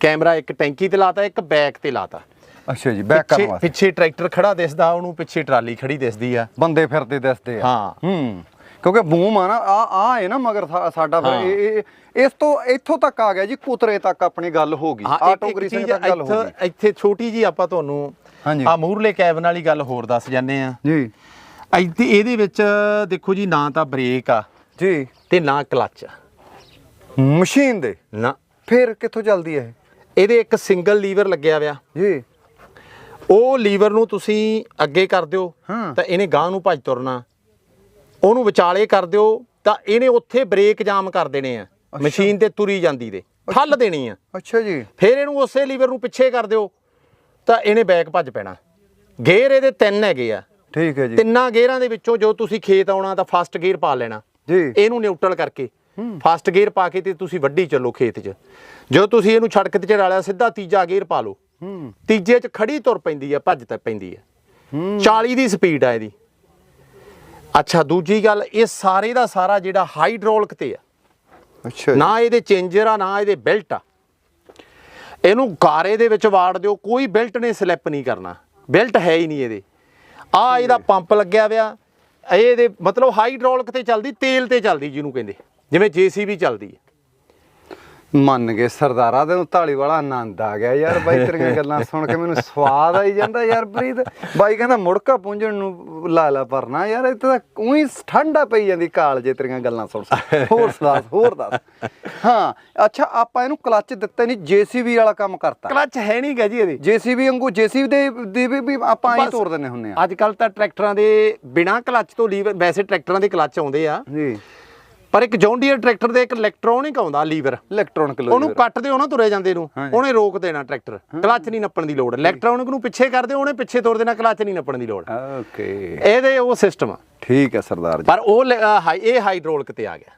ਕੈਮਰਾ ਇੱਕ ਟੈਂਕੀ ਤੇ ਲਾਤਾ ਇੱਕ ਬੈਕ ਤੇ ਲਾਤਾ। ਅੱਛਾ ਜੀ ਬੈਕ ਕਰਨ ਪਿੱਛੇ ਵਾਸਤੇ। ਪਿੱਛੇ ਟਰੈਕਟਰ ਖੜਾ ਦਿਸਦਾ ਉਹਨੂੰ ਪਿੱਛੇ ਟਰਾਲੀ ਖੜੀ ਦਿਸਦੀ ਆ। ਬੰਦੇ ਫਿਰਦੇ ਦੱਸਦੇ ਆ। ਹਾਂ। ਹੂੰ। ਕਿਉਂਕਿ ਬੂਮ ਆ ਨਾ ਆ ਆ ਹੈ ਨਾ ਮਗਰ ਸਾਡਾ ਫਿਰ। ਇਹ- ਇਸ ਤੋਂ ਇੱਥੋਂ ਤੱਕ ਆ ਗਿਆ ਜੀ ਕੁਤਰੇ ਤੱਕ ਆਪਣੀ ਗੱਲ ਹੋ ਗਈ। ਆਟੋ ਗ੍ਰੀਸਿੰਗ ਤੱਕ ਗੱਲ ਹੋ ਗਈ। ਇੱਥੇ ਛੋਟੀ ਜੀ ਆਪਾਂ ਤੁਹਾਨੂੰ ਹਾਂਜੀ। ਆ ਮੂਰਲੇ ਕੈਬਨ ਵਾਲੀ ਗੱਲ ਹੋਰ ਦੱਸ ਜਾਂਦੇ ਆ। ਜੀ। ਇੱਥੇ ਇਹਦੇ ਵਿੱਚ ਦੇਖੋ ਜੀ ਨਾ ਤਾਂ ਬ੍ਰੇਕ ਆ ਜੀ। ਤੇ ਨਾ ਕਲੱਚ ਆ। ਮਸ਼ੀਨ ਦੇ? ਨਾ। ਫਿਰ ਕਿੱਥੋਂ ਚੱਲਦੀ ਹੈ ਇਹਦੇ ਇੱਕ ਸਿੰਗਲ ਲੀਵਰ ਲੱਗਿਆ ਹੋਇਆ। ਇਹ ਜੀ। ਉਹ ਲੀਵਰ ਨੂੰ ਤੁਸੀਂ ਅੱਗੇ ਕਰ ਦਿਓ ਹਾਂ। ਤਾਂ ਇਹਨੇ ਗਾਂ ਨੂੰ ਭੱਜ ਤੁਰਨਾ। ਉਹਨੂੰ ਵਿਚਾਲੇ ਕਰ ਦਿਓ ਤਾਂ ਇਹਨੇ ਉੱਥੇ ਬ੍ਰੇਕ ਜਾਮ ਕਰ ਦੇਣੇ ਆ। ਮਸ਼ੀਨ ਤੇ ਤੁਰੀ ਜਾਂਦੀ ਦੇ। ਠੱਲ ਦੇਣੀ ਆ। ਅੱਛਾ ਜੀ। ਫਿਰ ਇਹਨੂੰ ਉਸੇ ਲੀਵਰ ਨੂੰ ਪਿੱਛੇ ਕਰ ਦਿਓ। ਤਾਂ ਇਹਨੇ ਬੈਕ ਭੱਜ ਪੈਣਾ। ਗੇਅਰ ਇਹਦੇ ਤਿੰਨ ਹੈਗੇ ਆ। ਠੀਕ ਹੈ ਜੀ। ਤਿੰਨਾਂ ਗੇਅਰਾਂ ਦੇ ਵਿੱਚੋਂ ਜੋ ਤੁਸੀਂ ਖੇਤ ਆਉਣਾ ਤਾਂ ਫਸਟ ਗੇਅਰ ਪਾ ਲੈਣਾ। ਜੀ। ਇਹਨੂੰ ਨਿਊਟਰਲ ਕਰਕੇ। ਫਸਟ ਗੇਅਰ ਪਾ ਕੇ ਤੇ ਤੁਸੀਂ ਵੱਡੀ ਚੱਲੋ ਖੇਤ 'ਚ। ਜਦੋਂ ਤੁਸੀਂ ਇਹਨੂੰ ਸੜਕ ਤੇ ਚੜਾਲਿਆ ਸਿੱਧਾ ਤੀਜਾ ਗੇਅਰ ਪਾ ਲਓ। ਤੀਜੇ 'ਚ ਖੜੀ ਤੁਰ ਪੈਂਦੀ ਆ ਭੱਜ ਤਾਂ ਪੈਂਦੀ ਆ। ਹੂੰ। 40 ਦੀ ਸਪੀਡ ਆ ਇਹਦੀ। ਅੱਛਾ ਦੂਜੀ ਗੱਲ ਇਹ ਸਾਰੇ ਦਾ ਸਾਰਾ ਜਿਹੜਾ ਹਾਈਡ੍ਰੋਲਿਕ ਤੇ ਆ। ਅੱਛਾ ਜੀ। ਨਾ ਇਹਦੇ ਚੇਂਜਰ ਆ ਨਾ ਇਹਦੇ ਬੈਲਟ ਆ। ਇਹਨੂੰ ਗਾਰੇ ਦੇ ਵਿੱਚ ਵਾੜ ਦਿਓ ਕੋਈ ਬੈਲਟ ਨੇ ਸਲਿੱਪ ਨਹੀਂ ਕਰਨਾ। ਬੈਲਟ ਹੈ ਹੀ ਨਹੀਂ ਇਹਦੇ। ਆ ਇਹਦਾ ਪੰਪ ਲੱਗਿਆ ਹੋਇਆ। ਇਹ ਇਹਦੇ ਮਤਲਬ ਹਾਈਡ੍ਰੋਲਿਕ ਤੇ ਚੱਲਦੀ ਤੇਲ ਤੇ ਚੱਲਦੀ ਜਿਹਨੂੰ ਕਹਿੰਦੇ। ਜਿਵੇਂ ਜੀਸੀਬੀ ਚੱਲਦੀ ਹੈ। ਮੰਨ ਗਏ ਸਰਦਾਰਾ ਦੇ ਨੂੰ ਢਾਲੀ ਵਾਲਾ ਆਨੰਦ ਆ ਗਿਆ ਯਾਰ ਬਾਈ ਤੇਰੀਆਂ ਗੱਲਾਂ ਸੁਣ ਕੇ ਮੈਨੂੰ ਸਵਾਦ ਆਈ ਜਾਂਦਾ ਯਾਰ ਪ੍ਰੀਤ। ਬਾਈ ਕਹਿੰਦਾ ਮੁੜਕਾ ਪੁੰਝਣ ਨੂੰ ਲਾ ਲਾ ਪਰਨਾ ਯਾਰ ਇਹ ਤਾਂ ਉਹੀ ਠੰਡਾ ਪਈ ਜਾਂਦੀ ਕਾਲ ਜੇ ਤੇਰੀਆਂ ਗੱਲਾਂ ਸੁਣ। ਹੋਰ ਦੱਸ ਹੋਰ ਦੱਸ। ਹਾਂ ਅੱਛਾ ਆਪਾਂ ਇਹਨੂੰ ਕਲੱਚ ਦਿੱਤੇ ਨਹੀਂ ਜੀਸੀਬੀ ਵਾਲਾ ਕੰਮ ਕਰਤਾ। ਕਲੱਚ ਹੈ ਨਹੀਂ ਗਾ ਜੀ ਇਹਦੇ। ਜੀਸੀਬੀ ਵਾਂਗੂ ਜੀਸੀਬੀ ਦੇ ਦੀ ਵੀ ਆਪਾਂ ਬਸ। ਤੋੜ ਦਿੰਨੇ ਹੁੰਨੇ ਆ ਅੱਜ ਕੱਲ ਤਾਂ ਟਰੈਕਟਰਾਂ ਦੇ ਬਿਨਾ ਕਲੱਚ ਤੋਂ ਲੀਵਰ ਵੈਸੇ ਟਰੈਕਟਰਾਂ ਦੇ ਕਲੱਚ ਆਉਂਦੇ ਆ। ਜੀ। ਪਰ ਇੱਕ ਜੌਂਡੀਅਰ ਟਰੈਕਟਰ ਦੇ ਇੱਕ ਇਲੈਕਟ੍ਰੋਨਿਕ ਆਉਂਦਾ ਲੀਵਰ। ਇਲੈਕਟ੍ਰੋਨਿਕ ਉਹਨੂੰ ਕੱਟ ਦਿਓ ਨਾ ਤੁਰੇ ਜਾਂਦੇ ਨੂੰ। ਉਹਨੇ ਰੋਕ ਦੇਣਾ ਟਰੈਕਟਰ। ਕਲੱਚ ਨਹੀਂ ਨੱਪਣ ਦੀ ਲੋੜ। ਇਲੈਕਟ੍ਰੋਨਿਕ ਨੂੰ ਪਿੱਛੇ ਕਰ ਦਿਓ ਉਹਨੇ ਪਿੱਛੇ ਤੁਰ ਦੇਣਾ ਕਲੱਚ ਨਹੀਂ ਨੱਪਣ ਦੀ ਲੋੜ। ਓਕੇ ਇਹਦੇ ਉਹ ਸਿਸਟਮ ਆ। ਠੀਕ ਹੈ ਸਰਦਾਰ ਜੀ। ਪਰ ਉਹ ਇਹ ਹਾਈਡ੍ਰੋਲਿਕ ਤੇ ਆ ਗਿਆ।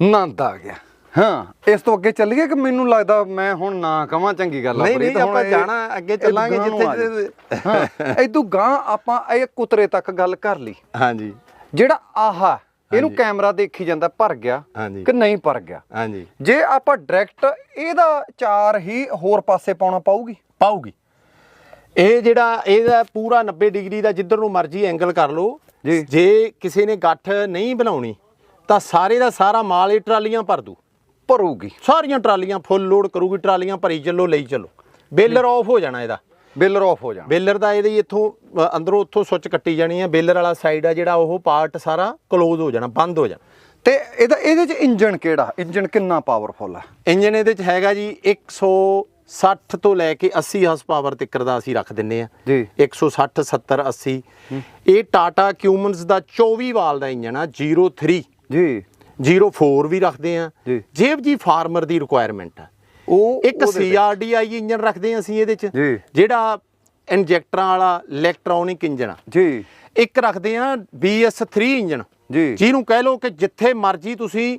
ਆਨੰਦ ਆ ਗਿਆ। ਹਾਂ ਇਸ ਤੋਂ ਅੱਗੇ ਚੱਲੀਏ ਕਿ ਮੈਨੂੰ ਲੱਗਦਾ ਮੈਂ ਹੁਣ ਨਾ ਕਵਾਂ ਚੰਗੀ ਗੱਲ ਆ ਨਹੀਂ, ਨਹੀਂ, ਆਪਾਂ ਜਾਣਾ, ਅੱਗੇ ਚੱਲਾਂਗੇ ਜਿੱਥੇ-। ਹਾਂ ਇਦੋਂ ਗਾਂ ਆਪਾਂ ਇਹ ਕੁਤਰੇ ਤੱਕ ਗੱਲ ਕਰ ਲਈ। ਹਾਂਜੀ। ਜਿਹੜਾ ਆਹਾ ਇਹਨੂੰ ਕੈਮਰਾ ਦੇਖੀ ਜਾਂਦਾ ਭਰ ਗਿਆ। ਕਿ ਨਹੀਂ ਭਰ ਗਿਆ। ਹਾਂਜੀ। ਜੇ ਆਪਾਂ ਡਾਇਰੈਕਟ ਇਹਦਾ ਚਾਰ ਹੀ ਹੋਰ ਪਾਸੇ ਪਾਉਣਾ ਪਾਊਗੀ? ਪਾਉਗੀ ਇਹ ਜਿਹੜਾ ਇਹਦਾ ਪੂਰਾ 90 ਡਿਗਰੀ ਦਾ ਜਿੱਧਰ ਨੂੰ ਮਰਜ਼ੀ ਐਂਗਲ ਕਰ ਲਓ। ਜੀ। ਜੇ ਕਿਸੇ ਨੇ ਗੱਠ ਨਹੀਂ ਬਣਾਉਣੀ ਤਾਂ ਸਾਰੇ ਦਾ ਸਾਰਾ ਮਾਲ ਇਹ ਟਰਾਲੀਆਂ ਭਰ ਦੂ। ਭਰੂਗੀ। ਸਾਰੀਆਂ ਟਰਾਲੀਆਂ ਫੁੱਲ ਲੋਡ ਕਰੂਗੀ ਟਰਾਲੀਆਂ ਭਰੀ ਚੱਲੋ ਲਈ ਚੱਲੋ। ਬੇਲਰ ਆਫ ਹੋ ਜਾਣਾ ਇਹਦਾ। ਬਿਲਰ ਆਫ ਹੋ ਜਾਣਾ। ਬੇਲਰ ਦਾ ਇਹਦੇ ਇੱਥੋਂ ਅ, ਅੰਦਰੋਂ ਉੱਥੋਂ ਸੁੱਚ ਕੱਟੀ ਜਾਣੀ ਹੈ ਬੇਲਰ ਵਾਲਾ ਸਾਈਡ ਆ ਜਿਹੜਾ ਉਹ ਪਾਰਟ ਸਾਰਾ ਕਲੋਜ਼ ਹੋ ਜਾਣਾ ਬੰਦ ਹੋ ਜਾਣਾ। ਤੇ ਇਹਦਾ ਇਹਦੇ ਚ ਇੰਜਨ ਕਿਹੜਾ? ਇੰਜਨ ਕਿੰਨਾ ਪਾਵਰਫੁਲ ਆ? ਇੰਜਨ ਇਹਦੇ ਚ ਹੈਗਾ ਜੀ 160 ਤੋਂ ਲੈ ਕੇ 80 ਹਾਰਸ ਪਾਵਰ ਤੱਕ ਦਾ ਅਸੀਂ ਰੱਖ ਦਿੰਨੇ ਆ। ਜੀ। 160 70 80 ਇਹ ਟਾਟਾ ਕਿਊਮਨਸ ਦਾ 24 ਵਾਲ ਦਾ ਇੰਜਨ ਆ 03 ਜੀ। 04 ਵੀ ਰੱਖਦੇ ਆ। ਜੀ। ਜੇਬ ਜੀ ਫਾਰਮਰ ਦੀ ਰਿਕੁਆਇਰਮੈਂਟ ਆ। ਉਹ ਇੱਕ CRDI ਇੰਜਨ ਰੱਖਦੇ ਆ ਅਸੀਂ ਇਹਦੇ ਚ। ਜਿਹੜਾ ਇੰਜੈਕਟਰਾਂ ਵਾਲਾ ਇਲੈਕਟ੍ਰੋਨਿਕ ਇੰਜਨ ਆ। ਜੀ। ਇੱਕ ਰੱਖਦੇ ਆ BS3 ਇੰਜਨ ਜੀ। ਜਿਹਨੂੰ ਕਹਿ ਲਓ ਕਿ ਜਿੱਥੇ ਮਰਜ਼ੀ ਤੁਸੀਂ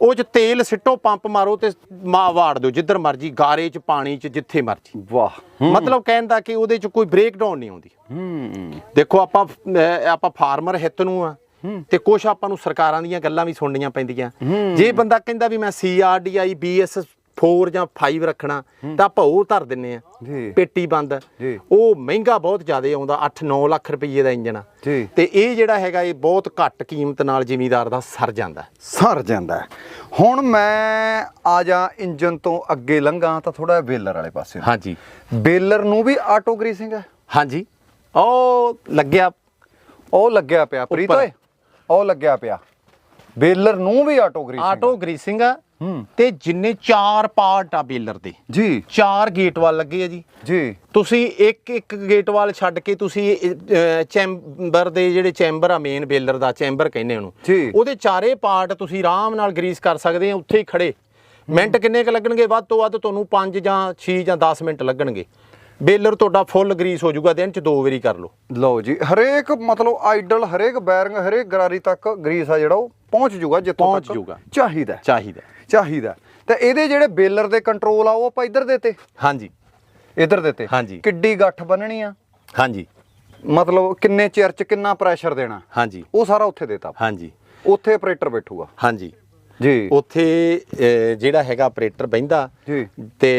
ਉਹ ਚ ਤੇਲ ਸਿੱਟੋ ਪੰਪ ਮਾਰੋ ਤੇ ਮਾ ਵਾੜ ਦਿਓ ਜਿੱਧਰ ਮਰਜ਼ੀ ਗਾਰੇ ਚ ਪਾਣੀ ਚ ਜਿੱਥੇ ਮਰਜ਼ੀ। ਵਾਹ। ਮਤਲਬ ਕਹਿਣ ਦਾ ਕਿ ਉਹਦੇ ਚ ਕੋਈ ਬ੍ਰੇਕ ਡਾਊਨ ਨਹੀਂ ਆਉਂਦੀ। ਹੂੰ। ਦੇਖੋ ਆਪਾਂ ਆਪਾਂ ਫਾਰਮਰ ਹਿੱਤ ਨੂੰ ਆ ਤੇ ਕੁਛ ਆਪਾਂ ਨੂੰ ਸਰਕਾਰਾਂ ਦੀਆਂ ਗੱਲਾਂ ਵੀ ਸੁਣਨੀਆਂ ਪੈਂਦੀਆਂ। ਜੇ ਬੰਦਾ ਕਹਿੰਦਾ ਵੀ ਮੈਂ CRDI BS 4 ਜਾਂ 5 ਰੱਖਣਾ ਤਾਂ ਆਪਾਂ ਉਹ ਧਰ ਦਿੰਨੇ ਆ। ਜੀ। ਪੇਟੀ ਬੰਦ। ਉਹ ਮਹਿੰਗਾ ਬਹੁਤ ਜ਼ਿਆਦਾ ਆਉਂਦਾ 8-9 ਲੱਖ ਰੁਪਏ ਦਾ ਇੰਜਨ ਆ ਤੇ ਇਹ ਜਿਹੜਾ ਹੈਗਾ ਇਹ ਬਹੁਤ ਘੱਟ ਕੀਮਤ ਨਾਲ ਜ਼ਿਮੀਦਾਰ ਦਾ ਸਰ ਜਾਂਦਾ। ਸਰ ਜਾਂਦਾ। ਹੁਣ ਮੈਂ ਆ ਜਾ ਇੰਜਨ ਤੋਂ ਅੱਗੇ ਲੰਘਾਂ ਤਾਂ ਥੋੜਾ ਬੇਲਰ ਵਾਲੇ ਪਾਸੇ। ਹਾਂਜੀ। ਬੇਲਰ ਨੂੰ ਵੀ ਆਟੋ ਗਰੀਸਿੰਗ ਹੈ? ਹਾਂਜੀ। ਉਹ ਲੱਗਿਆ। ਉਹ ਲੱਗਿਆ ਪਿਆ ਪ੍ਰੀਤ। ਓਏ। ਉਹ ਲੱਗਿਆ ਪਿਆ। ਬੇਲਰ ਨੂੰ ਵੀ ਆਟੋ ਗਰੀਸਿੰਗ ਆਟੋ ਗਰੀਸਿੰਗ ਆ। ਤੇ ਜਿੰਨੇ ਚਾਰ ਪਾਰਟ ਆ ਬੇਲਰ ਦੇ ਜੀ। ਚਾਰ ਗੇਟ ਵਾਲ ਲੱਗੇ ਆ ਜੀ। ਜੀ। ਤੁਸੀਂ ਇੱਕ ਇੱਕ ਗੇਟ ਵਾਲ ਛੱਡ ਕੇ ਤੁਸੀਂ ਚੈਂਬਰ ਦੇ ਜਿਹੜੇ ਚੈਂਬਰ ਆ ਮੇਨ ਬੇਲਰ ਦਾ ਚੈਂਬਰ ਕਹਿੰਦੇ ਉਹਨੂੰ। ਜੀ। ਉਹਦੇ ਚਾਰੇ ਪਾਰਟ ਤੁਸੀਂ ਆਰਾਮ ਨਾਲ ਗਰੀਸ ਕਰ ਸਕਦੇ ਆ ਉੱਥੇ ਹੀ ਖੜੇ। ਮਿੰਟ ਕਿੰਨੇ ਕ ਲੱਗਣਗੇ? ਵੱਧ ਤੋਂ ਵੱਧ ਤੁਹਾਨੂੰ 5 ਜਾਂ 6 ਜਾਂ 10 ਮਿੰਟ ਲੱਗਣਗੇ। ਬੇਲਰ ਤੁਹਾਡਾ ਫੁੱਲ ਗਰੀਸ ਹੋ ਜਾਊਗਾ ਦਿਨ ਚ ਦੋ ਵਾਰੀ ਕਰ ਲਓ। ਲਓ ਜੀ ਹਰੇਕ ਮਤਲਬ ਆਈਡਲ ਹਰੇਕ ਬੈਰਿੰਗ ਹਰੇਕ ਗਰਾਰੀ ਤੱਕ ਗਰੀਸ ਆ ਜਿਹੜਾ ਉਹ ਪਹੁੰਚ ਜੂਗਾ ਜਿੱਥੋਂ ਤੱਕ ਜਾਊਗਾ। ਚਾਹੀਦਾ। ਚਾਹੀਦਾ ਚਾਹੀਦਾ ਤੇ ਇਹਦੇ ਜਿਹੜੇ ਬੇਲਰ ਦੇ ਕੰਟਰੋਲ ਆ ਉਹ ਆਪਾਂ ਇੱਧਰ ਦੇਤੇ। ਹਾਂਜੀ। ਇੱਧਰ ਦੇਤੇ। ਹਾਂਜੀ। ਕਿੱਡੀ ਗੱਠ ਬੰਨਣੀ ਆ। ਹਾਂਜੀ। ਮਤਲਬ ਕਿੰਨੇ ਚਿਰ ਚ ਕਿੰਨਾ ਪ੍ਰੈਸ਼ਰ ਦੇਣਾ। ਹਾਂਜੀ। ਉਹ ਸਾਰਾ ਉੱਥੇ ਦੇਤਾ ਹਾਂਜੀ। ਉੱਥੇ ਆਪਰੇਟਰ ਬੈਠੂਗਾ। ਹਾਂਜੀ। ਜੀ। ਉੱਥੇ ਜਿਹੜਾ ਹੈਗਾ ਆਪਰੇਟਰ ਬਹਿੰਦਾ। ਜੀ। ਤੇ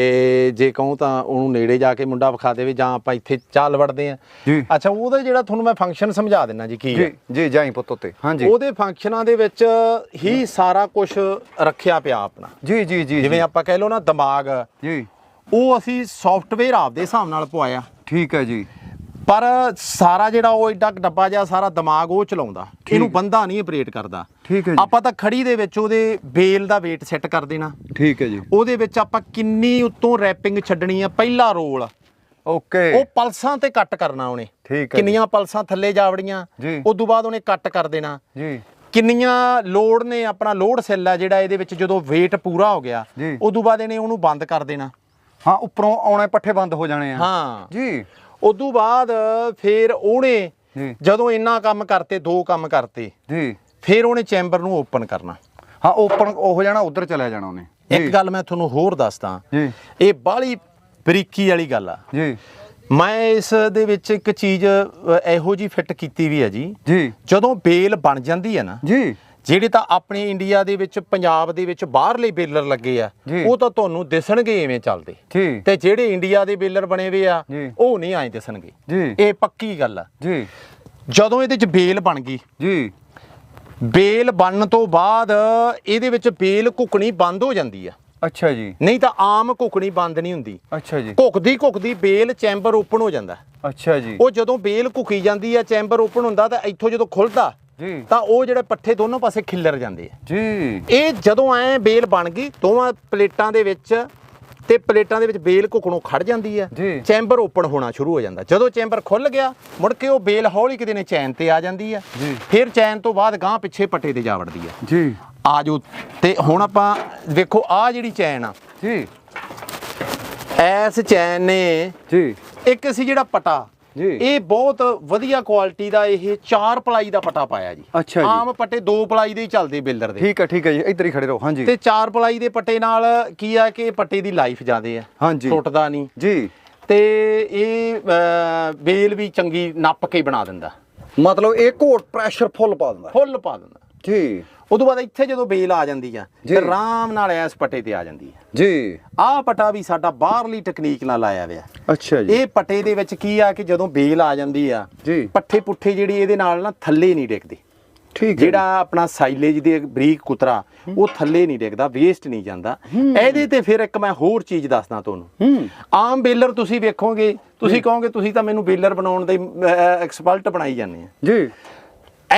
ਜੇ ਕਹੂੰ ਤਾਂ ਉਹਨੂੰ ਨੇੜੇ ਜਾ ਕੇ ਮੁੰਡਾ ਵਿਖਾ ਦੇਵੇ ਜਾਂ ਆਪਾਂ ਇੱਥੇ ਚੱਲ ਵੜਦੇ ਆ ਜੀ। ਅੱਛਾ ਉਹਦਾ ਜਿਹੜਾ ਤੁਹਾਨੂੰ ਮੈਂ ਫੰਕਸ਼ਨ ਸਮਝਾ ਦਿੰਨਾ ਜੀ ਕੀ ਹੈ? ਜੀ ਜੀ ਜਾਈ ਪੁੱਤ ਉੱਤੇ। ਹਾਂਜੀ। ਉਹਦੇ ਫੰਕਸ਼ਨਾਂ ਦੇ ਵਿੱਚ ਹੀ ਸਾਰਾ ਕੁਝ ਰੱਖਿਆ ਪਿਆ ਆਪਣਾ। ਜੀ ਜੀ ਜੀ ਜਿਵੇਂ ਆਪਾਂ ਕਹਿ ਲਓ ਨਾ ਦਿਮਾਗ। ਜੀ। ਉਹ ਅਸੀਂ ਸੌਫਟਵੇਅਰ ਆਪਦੇ ਹਿਸਾਬ ਨਾਲ ਪਵਾਇਆ। ਠੀਕ ਹੈ ਜੀ। ਪਰ ਸਾਰਾ ਜਿਹੜਾ ਉਹ ਏਡਾ ਡੱਬਾ ਜਿਹਾ ਸਾਰਾ ਦਿਮਾਗ ਉਹ ਚਲਾਉਂਦਾ। ਇਹਨੂੰ ਬੰਦਾ ਨਹੀਂ ਆਪਰੇਟ ਕਰਦਾ। ਠੀਕ ਹੈ ਜੀ। ਆਪਾਂ ਤਾਂ ਖੜੀ ਦੇ ਵਿੱਚ ਉਹਦੇ ਬੇਲ ਦਾ weight ਸੈੱਟ ਕਰ ਦੇਣਾ। ਠੀਕ ਹੈ ਜੀ। ਉਹਦੇ ਵਿੱਚ ਆਪਾਂ ਕਿੰਨੀ ਉੱਤੋਂ ਰੈਪਿੰਗ ਛੱਡਣੀ ਆ ਪਹਿਲਾ ਰੋਲ ਓਕੇ। ਉਹ ਪਲਸਾਂ ਤੇ ਕੱਟ ਕਰਨਾ ਉਹਨੇ। ਠੀਕ ਹੈ। ਕਿੰਨੀਆਂ ਪਲਸਾਂ ਥੱਲੇ ਜਾਵੜੀਆਂ। ਉਸ ਤੋਂ ਬਾਅਦ ਉਹਨੇ ਕੱਟ ਕਰ ਦੇਣਾ। ਜੀ। ਕਿੰਨੀਆਂ ਲੋਡ ਨੇ ਆਪਣਾ ਲੋਡ ਸੈੱਲ ਆ ਜਿਹੜਾ ਇਹਦੇ ਵਿੱਚ ਜਦੋਂ weight ਪੂਰਾ ਹੋ ਗਿਆ। ਉਸ ਤੋਂ ਬਾਅਦ ਇਹਨੇ ਉਹਨੂੰ ਬੰਦ ਕਰ ਦੇਣਾ। ਹਾਂ ਉੱਪਰੋਂ ਆਉਣੇ ਪੱਠੇ ਬੰਦ ਹੋ ਜਾਣੇ ਆ। ਹਾਂ। ਜੀ। ਤੋਂ ਬਾਅਦ ਫਿਰ ਉਹਨੇ ਜਦੋਂ ਇੰਨਾ ਕੰਮ ਕਰਤੇ ਦੋ ਕੰਮ ਕਰਤੇ ਜੀ। ਫਿਰ ਉਹਨੇ ਚੈਂਬਰ ਨੂੰ ਓਪਨ ਕਰਨਾ। ਹਾਂ ਓਪਨ ਉਹ ਹੋ ਜਾਣਾ ਉਧਰ ਚਲਿਆ ਜਾਣਾ ਉਹਨੇ। ਇੱਕ ਗੱਲ ਮੈਂ ਤੁਹਾਨੂੰ ਹੋਰ ਦੱਸਦਾ। ਜੀ। ਇਹ ਬਾਹਲੀ ਬਰੀਕੀ ਵਾਲੀ ਗੱਲ ਆ। ਜੀ। ਮੈਂ ਇਸ ਦੇ ਵਿੱਚ ਇੱਕ ਚੀਜ਼ ਇਹੋ ਜੀ ਫਿੱਟ ਕੀਤੀ ਵੀ ਹੈ ਜੀ। ਜੀ। ਜਦੋਂ ਬੇਲ ਬਣ ਜਾਂਦੀ ਹੈ ਨਾ ਜੀ। ਜਿਹੜੇ ਤਾਂ ਆਪਣੇ ਇੰਡੀਆ ਦੇ ਵਿੱਚ ਪੰਜਾਬ ਦੇ ਵਿੱਚ ਬਾਹਰਲੇ ਬੇਲਰ ਲੱਗੇ ਆ। ਉਹ ਤਾਂ ਤੁਹਾਨੂੰ ਦਿਸਣਗੇ ਐਵੇਂ ਚੱਲਦੇ। ਤੇ ਜਿਹੜੇ ਇੰਡੀਆ ਦੇ ਬੇਲਰ ਬਣੇ ਹੋਏ ਆ। ਉਹ ਨਹੀਂ ਐਂ ਦਿਸਣਗੇ। ਇਹ ਪੱਕੀ ਗੱਲ ਆ। ਜੀ। ਜਦੋਂ ਇਹਦੇ ਚ ਬੇਲ ਬਣ ਗਈ ਜੀ। ਬੇਲ ਬਣਨ ਤੋਂ ਬਾਅਦ ਇਹਦੇ ਵਿੱਚ ਬੇਲ ਘੁਕਣੀ ਬੰਦ ਹੋ ਜਾਂਦੀ ਆ। ਅੱਛਾ ਜੀ। ਨਹੀਂ ਤਾਂ ਆਮ ਘੁਕਣੀ ਬੰਦ ਨਹੀਂ ਹੁੰਦੀ। ਅੱਛਾ ਜੀ। ਘੁਕਦੀ ਘੁਕਦੀ ਬੇਲ ਚੈਂਬਰ ਓਪਨ ਹੋ ਜਾਂਦਾ। ਅੱਛਾ ਜੀ। ਉਹ ਜਦੋਂ ਬੇਲ ਘੁਕੀ ਜਾਂਦੀ ਆ ਚੈਂਬਰ ਓਪਨ ਹੁੰਦਾ ਤਾਂ ਇੱਥੋਂ ਜਦੋਂ ਖੁੱਲਦਾ ਜੀ। ਤਾਂ ਉਹ ਜਿਹੜੇ ਪੱਠੇ ਦੋਨੋਂ ਪਾਸੇ ਖਿੱਲਰ ਜਾਂਦੇ ਆ। ਜੀ। ਇਹ ਜਦੋਂ ਐ ਬੇਲ ਬਣ ਗਈ ਦੋਵਾਂ ਪਲੇਟਾਂ ਦੇ ਵਿੱਚ ਤੇ ਪਲੇਟਾਂ ਦੇ ਵਿੱਚ ਬੇਲ ਘੁਕਣੋਂ ਖੜ ਜਾਂਦੀ ਆ। ਜੀ। ਚੈਂਬਰ ਓਪਨ ਹੋਣਾ ਸ਼ੁਰੂ ਹੋ ਜਾਂਦਾ। ਜਦੋਂ ਚੈਂਬਰ ਖੁੱਲ ਗਿਆ ਮੁੜ ਕੇ ਉਹ ਬੇਲ ਹੌਲੀ ਕਿਤੇ ਨੇ ਚੈਨ ਤੇ ਆ ਜਾਂਦੀ ਆ। ਜੀ। ਫਿਰ ਚੈਨ ਤੋਂ ਬਾਅਦ ਗਾਂ ਪਿੱਛੇ ਪੱਟੇ ਤੇ ਜਾ ਵੜਦੀ ਆ। ਜੀ। ਆ ਜੋ ਤੇ ਹੁਣ ਆਪਾਂ ਵੇਖੋ ਆ ਜਿਹੜੀ ਚੈਨ ਆ। ਜੀ। ਐਸ ਚੈਨ ਨੇ ਜੀ। ਇੱਕ ਸੀ ਜਿਹੜਾ ਪਟਾ। ਜੀ। ਇਹ ਬਹੁਤ ਵਧੀਆ ਕੁਆਲਿਟੀ ਦਾ ਇਹ ਚਾਰ ਪਲਾਈ ਦਾ ਪਟਾ ਪਾਇਆ ਜੀ। ਅੱਛਾ ਜੀ। ਆਮ ਪੱਟੇ ਦੋ ਪਲਾਈ ਦੇ ਹੀ ਚੱਲਦੇ ਬੇਲਰ ਦੇ। ਠੀਕ ਹੈ ਠੀਕ ਹੈ ਜੀ। ਇੱਧਰ ਹੀ ਖੜੇ ਰਹੋ। ਹਾਂਜੀ। ਤੇ ਚਾਰ ਪਲਾਈ ਦੇ ਪੱਟੇ ਨਾਲ ਕੀ ਆ ਕਿ ਪੱਟੇ ਦੀ ਲਾਈਫ ਜ਼ਿਆਦੇ ਆ। ਹਾਂਜੀ। ਟੁੱਟਦਾ ਨਹੀਂ। ਜੀ। ਤੇ ਇਹ ਬੇਲ ਵੀ ਚੰਗੀ ਨੱਪ ਕੇ ਬਣਾ ਦਿੰਦਾ। ਮਤਲਬ ਇਹ ਘੋਟ ਪ੍ਰੈਸ਼ਰ ਫੁੱਲ ਪਾ ਦਿੰਦਾ। ਫੁੱਲ ਪਾ ਦਿੰਦਾ। ਜੀ। ਉਦੋਂ ਬਾਅਦ ਇੱਥੇ ਜਦੋਂ ਬੇਲ ਆ ਜਾਂਦੀ ਆ। ਤੇ ਆਰਾਮ ਨਾਲ ਐਸ ਪੱਟੇ ਤੇ ਆ ਜਾਂਦੀ ਆ। ਜੀ। ਆਹ ਪਟਾ ਵੀ ਸਾਡਾ ਬਾਹਰਲੀ ਟੈਕਨੀਕ ਨਾਲ ਆਇਆ ਹੋਇਆ। ਅੱਛਾ ਜੀ। ਇਹ ਪੱਟੇ ਦੇ ਵਿੱਚ ਕੀ ਆ ਕਿ ਜਦੋਂ ਬੇਲ ਆ ਜਾਂਦੀ ਆ ਜੀ। ਪੱਠੇ ਪੁੱਠੇ ਜਿਹੜੀ ਇਹਦੇ ਨਾਲ ਨਾ ਥੱਲੇ ਨਹੀਂ ਡਿੱਗਦੇ। ਠੀਕ ਹੈ ਜਿਹੜਾ ਆਪਣਾ ਸਾਈਲੇਜ ਦੇ ਬਰੀਕ ਕੁਤਰਾ ਉਹ ਥੱਲੇ ਨਹੀਂ ਡਿੱਗਦਾ ਵੇਸਟ ਨਹੀਂ ਜਾਂਦਾ। ਇਹਦੇ ਤੇ ਫਿਰ ਇੱਕ ਮੈਂ ਹੋਰ ਚੀਜ਼ ਦੱਸਦਾ ਤੁਹਾਨੂੰ। ਆਮ ਬੇਲਰ ਤੁਸੀਂ ਵੇਖੋਗੇ ਤੁਸੀਂ ਕਹੋਗੇ ਤੁਸੀਂ ਤਾਂ ਮੈਨੂੰ ਬੇਲਰ ਬਣਾਉਣ ਦੇ ਐਕਸਪਰਟ ਬਣਾਈ ਜਾਂਦੇ ਆ। ਜੀ।